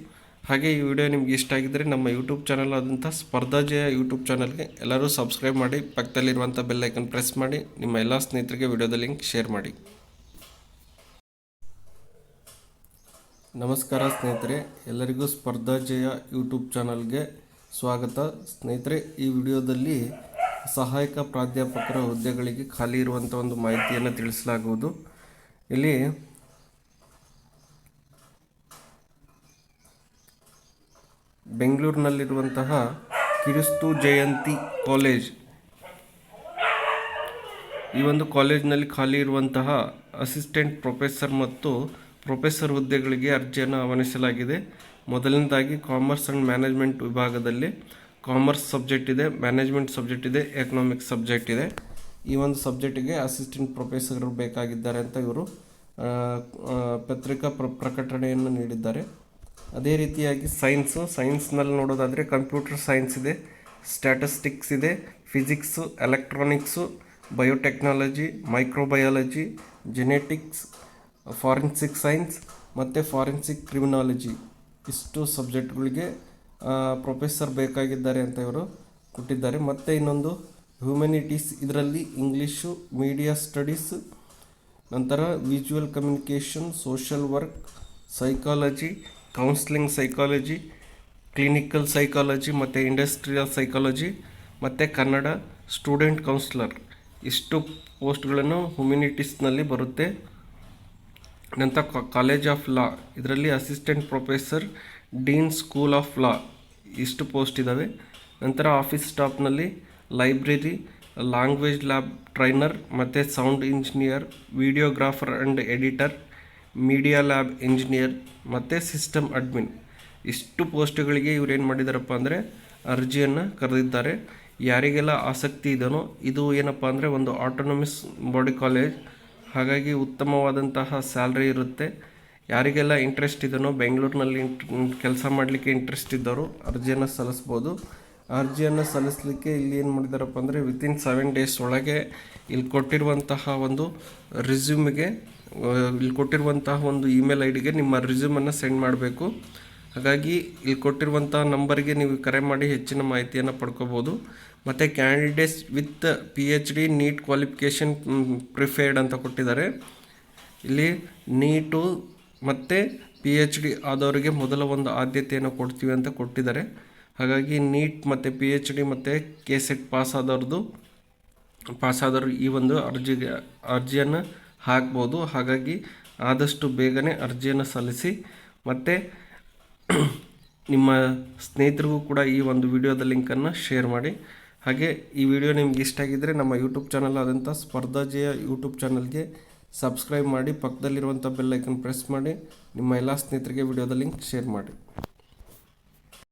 ಹಾಗೆ ಈ ವಿಡಿಯೋ ನಿಮ್ಗೆ ಇಷ್ಟ ಆಗಿದ್ದರೆ ನಮ್ಮ ಯೂಟ್ಯೂಬ್ ಚಾನಲ್ ಆದಂಥ ಸ್ಪರ್ಧಾಜಯ ಯೂಟ್ಯೂಬ್ ಚಾನಲ್ಗೆ ಎಲ್ಲರೂ ಸಬ್ಸ್ಕ್ರೈಬ್ ಮಾಡಿ ಪಕ್ಕದಲ್ಲಿರುವಂಥ ಬೆಲ್ಲೈಕನ್ ಪ್ರೆಸ್ ಮಾಡಿ, ನಿಮ್ಮ ಎಲ್ಲ ಸ್ನೇಹಿತರಿಗೆ ವಿಡಿಯೋದ ಲಿಂಕ್ ಶೇರ್ ಮಾಡಿ. ನಮಸ್ಕಾರ ಸ್ನೇಹಿತರೆ, ಎಲ್ಲರಿಗೂ ಸ್ಪರ್ಧಾಜಯ ಯೂಟ್ಯೂಬ್ ಚಾನಲ್ಗೆ ಸ್ವಾಗತ. ಸ್ನೇಹಿತರೆ, ಈ ವಿಡಿಯೋದಲ್ಲಿ ಸಹಾಯಕ ಪ್ರಾಧ್ಯಾಪಕರ ಹುದ್ದೆಗಳಿಗೆ ಖಾಲಿ ಇರುವಂಥ ಒಂದು ಮಾಹಿತಿಯನ್ನು ತಿಳಿಸಲಾಗುವುದು. ಇಲ್ಲಿ ಬೆಂಗಳೂರಿನಲ್ಲಿರುವಂತಹ ಕಿರಿಸ್ತು ಜಯಂತಿ ಕಾಲೇಜ್. ಈ ಒಂದು ಕಾಲೇಜ್ನಲ್ಲಿ ಖಾಲಿ ಇರುವಂತಹ ಅಸಿಸ್ಟೆಂಟ್ ಪ್ರೊಫೆಸರ್ ಮತ್ತು ಪ್ರೊಫೆಸರ್ ಹುದ್ದೆಗಳಿಗೆ ಅರ್ಜಿಯನ್ನು ಆಹ್ವಾನಿಸಲಾಗಿದೆ. ಮೊದಲನೇದಾಗಿ ಕಾಮರ್ಸ್ ಆ್ಯಂಡ್ ಮ್ಯಾನೇಜ್ಮೆಂಟ್ ವಿಭಾಗದಲ್ಲಿ ಕಾಮರ್ಸ್ ಸಬ್ಜೆಕ್ಟ್ ಇದೆ, ಮ್ಯಾನೇಜ್ಮೆಂಟ್ ಸಬ್ಜೆಕ್ಟ್ ಇದೆ ಎಕನಾಮಿಕ್ಸ್ ಸಬ್ಜೆಕ್ಟ್ ಇದೆ. ಈ ಒಂದು ಸಬ್ಜೆಕ್ಟಿಗೆ ಅಸಿಸ್ಟೆಂಟ್ ಪ್ರೊಫೆಸರ್ ಬೇಕಾಗಿದ್ದಾರೆ ಅಂತ ಇವರು ಪತ್ರಿಕಾ ಪ್ರ, ಪ್ರಕಟಣೆಯನ್ನು ನೀಡಿದ್ದಾರೆ. ಅದೇ ರೀತಿಯಾಗಿ ಸೈನ್ಸು ಸೈನ್ಸ್ನಲ್ಲಿ ನೋಡೋದಾದರೆ ಕಂಪ್ಯೂಟರ್ ಸೈನ್ಸ್ ಇದೆ ಸ್ಟ್ಯಾಟಿಸ್ಟಿಕ್ಸ್ ಇದೆ physics electronics biotechnology microbiology genetics forensic science ಮತ್ತು ಫಾರೆನ್ಸಿಕ್ ಕ್ರಿಮಿನಾಲಜಿ ಇಷ್ಟು ಸಬ್ಜೆಕ್ಟ್ಗಳಿಗೆ ಪ್ರೊಫೆಸರ್ ಬೇಕಾಗಿದ್ದಾರೆ ಅಂತ ಇವರು ಕೊಟ್ಟಿದ್ದಾರೆ. ಮತ್ತು ಇನ್ನೊಂದು ಹ್ಯೂಮ್ಯಾನಿಟೀಸ್ ಇದರಲ್ಲಿ ಇಂಗ್ಲೀಷು ಮೀಡಿಯಾ ಸ್ಟಡೀಸ್ ನಂತರ visual communication social work psychology counselling psychology clinical psychology ಮತ್ತು ಇಂಡಸ್ಟ್ರಿಯಲ್ ಸೈಕಾಲಜಿ ಮತ್ತು ಕನ್ನಡ ಸ್ಟೂಡೆಂಟ್ ಕೌನ್ಸ್ಲರ್ ಇಷ್ಟು ಪೋಸ್ಟ್ಗಳನ್ನು ಹ್ಯುಮಿನಿಟೀಸ್ನಲ್ಲಿ ಬರುತ್ತೆ. ನಂತರ ಕಾಲೇಜ್ ಆಫ್ ಲಾ ಇದರಲ್ಲಿ assistant professor dean school of law ಇಷ್ಟು ಪೋಸ್ಟ್ ಇದ್ದಾವೆ ನಂತರ ಆಫೀಸ್ ಸ್ಟಾಫ್ನಲ್ಲಿ ಲೈಬ್ರರಿ ಲ್ಯಾಂಗ್ವೇಜ್ ಲ್ಯಾಬ್ ಟ್ರೈನರ್ ಮತ್ತು sound engineer videographer and editor media lab engineer ಮತ್ತು ಸಿಸ್ಟಮ್ ಅಡ್ಮಿನ್ ಇಷ್ಟು ಪೋಸ್ಟ್ಗಳಿಗೆ ಏನು ಮಾಡಿದಾರಪ್ಪ ಅಂದರೆ ಅರ್ಜಿಯನ್ನು ಕರೆದಿದ್ದಾರೆ. ಯಾರಿಗೆಲ್ಲ ಆಸಕ್ತಿ ಇದೆಯೋ ಇದು ಏನಪ್ಪ ಅಂದರೆ ಒಂದು ಆಟೋನಮಿಸ್ ಬಾಡಿ ಕಾಲೇಜ್ ಹಾಗಾಗಿ ಉತ್ತಮವಾದಂತಹ ಸ್ಯಾಲ್ರಿ ಇರುತ್ತೆ. ಯಾರಿಗೆಲ್ಲ ಇಂಟ್ರೆಸ್ಟ್ ಇದೆಯೋ ಬೆಂಗಳೂರಿನಲ್ಲಿ ಕೆಲಸ ಮಾಡಲಿಕ್ಕೆ ಇಂಟ್ರೆಸ್ಟ್ ಇದ್ದವರು ಅರ್ಜಿಯನ್ನು ಸಲ್ಲಿಸ್ಬೋದು. ಅರ್ಜಿಯನ್ನು ಸಲ್ಲಿಸಲಿಕ್ಕೆ ಇಲ್ಲಿ ಏನು ಮಾಡಿದಾರಪ್ಪ ಅಂದರೆ ವಿತಿನ್ ಸೆವೆನ್ ಡೇಸ್ ಒಳಗೆ ಇಲ್ಲಿ ಕೊಟ್ಟಿರುವಂತಹ ಒಂದು ರಿಸ್ಯೂಮಿಗೆ ಇಲ್ಲಿ ಕೊಟ್ಟಿರುವಂತಹ ಒಂದು ಇಮೇಲ್ ಐ ಡಿಗೆ ನಿಮ್ಮ ರಿಸ್ಯೂಮನ್ನು ಸೆಂಡ್ ಮಾಡಬೇಕು. ಹಾಗಾಗಿ ಇಲ್ಲಿ ಕೊಟ್ಟಿರುವಂತಹ ನಂಬರ್ಗೆ ನೀವು ಕರೆ ಮಾಡಿ ಹೆಚ್ಚಿನ ಮಾಹಿತಿಯನ್ನು ಪಡ್ಕೋಬೋದು. ಮತ್ತು candidates with P H D NET qualification preferred ಅಂತ ಕೊಟ್ಟಿದ್ದಾರೆ. ಇಲ್ಲಿ ನೀಟು ಮತ್ತು ಪಿ ಎಚ್ ಡಿ ಆದವರಿಗೆ ಮೊದಲ ಒಂದು ಆದ್ಯತೆಯನ್ನು ಕೊಡ್ತೀವಿ ಅಂತ ಕೊಟ್ಟಿದ್ದಾರೆ. ಹಾಗಾಗಿ ನೀಟ್ ಮತ್ತು ಪಿ ಎಚ್ ಡಿ ಮತ್ತು ಕೆ ಸೆಟ್ ಪಾಸ್ ಆದವ್ರದ್ದು ಪಾಸಾದವರು ಈ ಒಂದು ಅರ್ಜಿಗೆ, ಅರ್ಜಿಯನ್ನು ಹಾಕ್ಬೋದು. ಹಾಗಾಗಿ ಆದಷ್ಟು ಬೇಗನೆ ಅರ್ಜಿಯನ್ನು ಸಲ್ಲಿಸಿ. ಮತ್ತು ನಿಮ್ಮ ಸ್ನೇಹಿತರಿಗೂ ಕೂಡ ಈ ಒಂದು ವಿಡಿಯೋದ ಲಿಂಕನ್ನು ಶೇರ್ ಮಾಡಿ. ಹಾಗೆ ಈ ವಿಡಿಯೋ ನಿಮ್ಗೆ ಇಷ್ಟ ಆಗಿದ್ದರೆ ನಮ್ಮ ಯೂಟ್ಯೂಬ್ ಚಾನಲ್ ಆದಂಥ ಸ್ಪರ್ಧಾಜಿಯ ಯೂಟ್ಯೂಬ್ ಚಾನಲ್ಗೆ ಸಬ್ಸ್ಕ್ರೈಬ್ ಮಾಡಿ, ಪಕ್ಕದಲ್ಲಿರುವಂಥ ಬೆಲ್ಲೈಕನ್ ಪ್ರೆಸ್ ಮಾಡಿ. ನಿಮ್ಮ ಎಲ್ಲ ಸ್ನೇಹಿತರಿಗೆ ವಿಡಿಯೋದ ಲಿಂಕ್ ಶೇರ್ ಮಾಡಿ.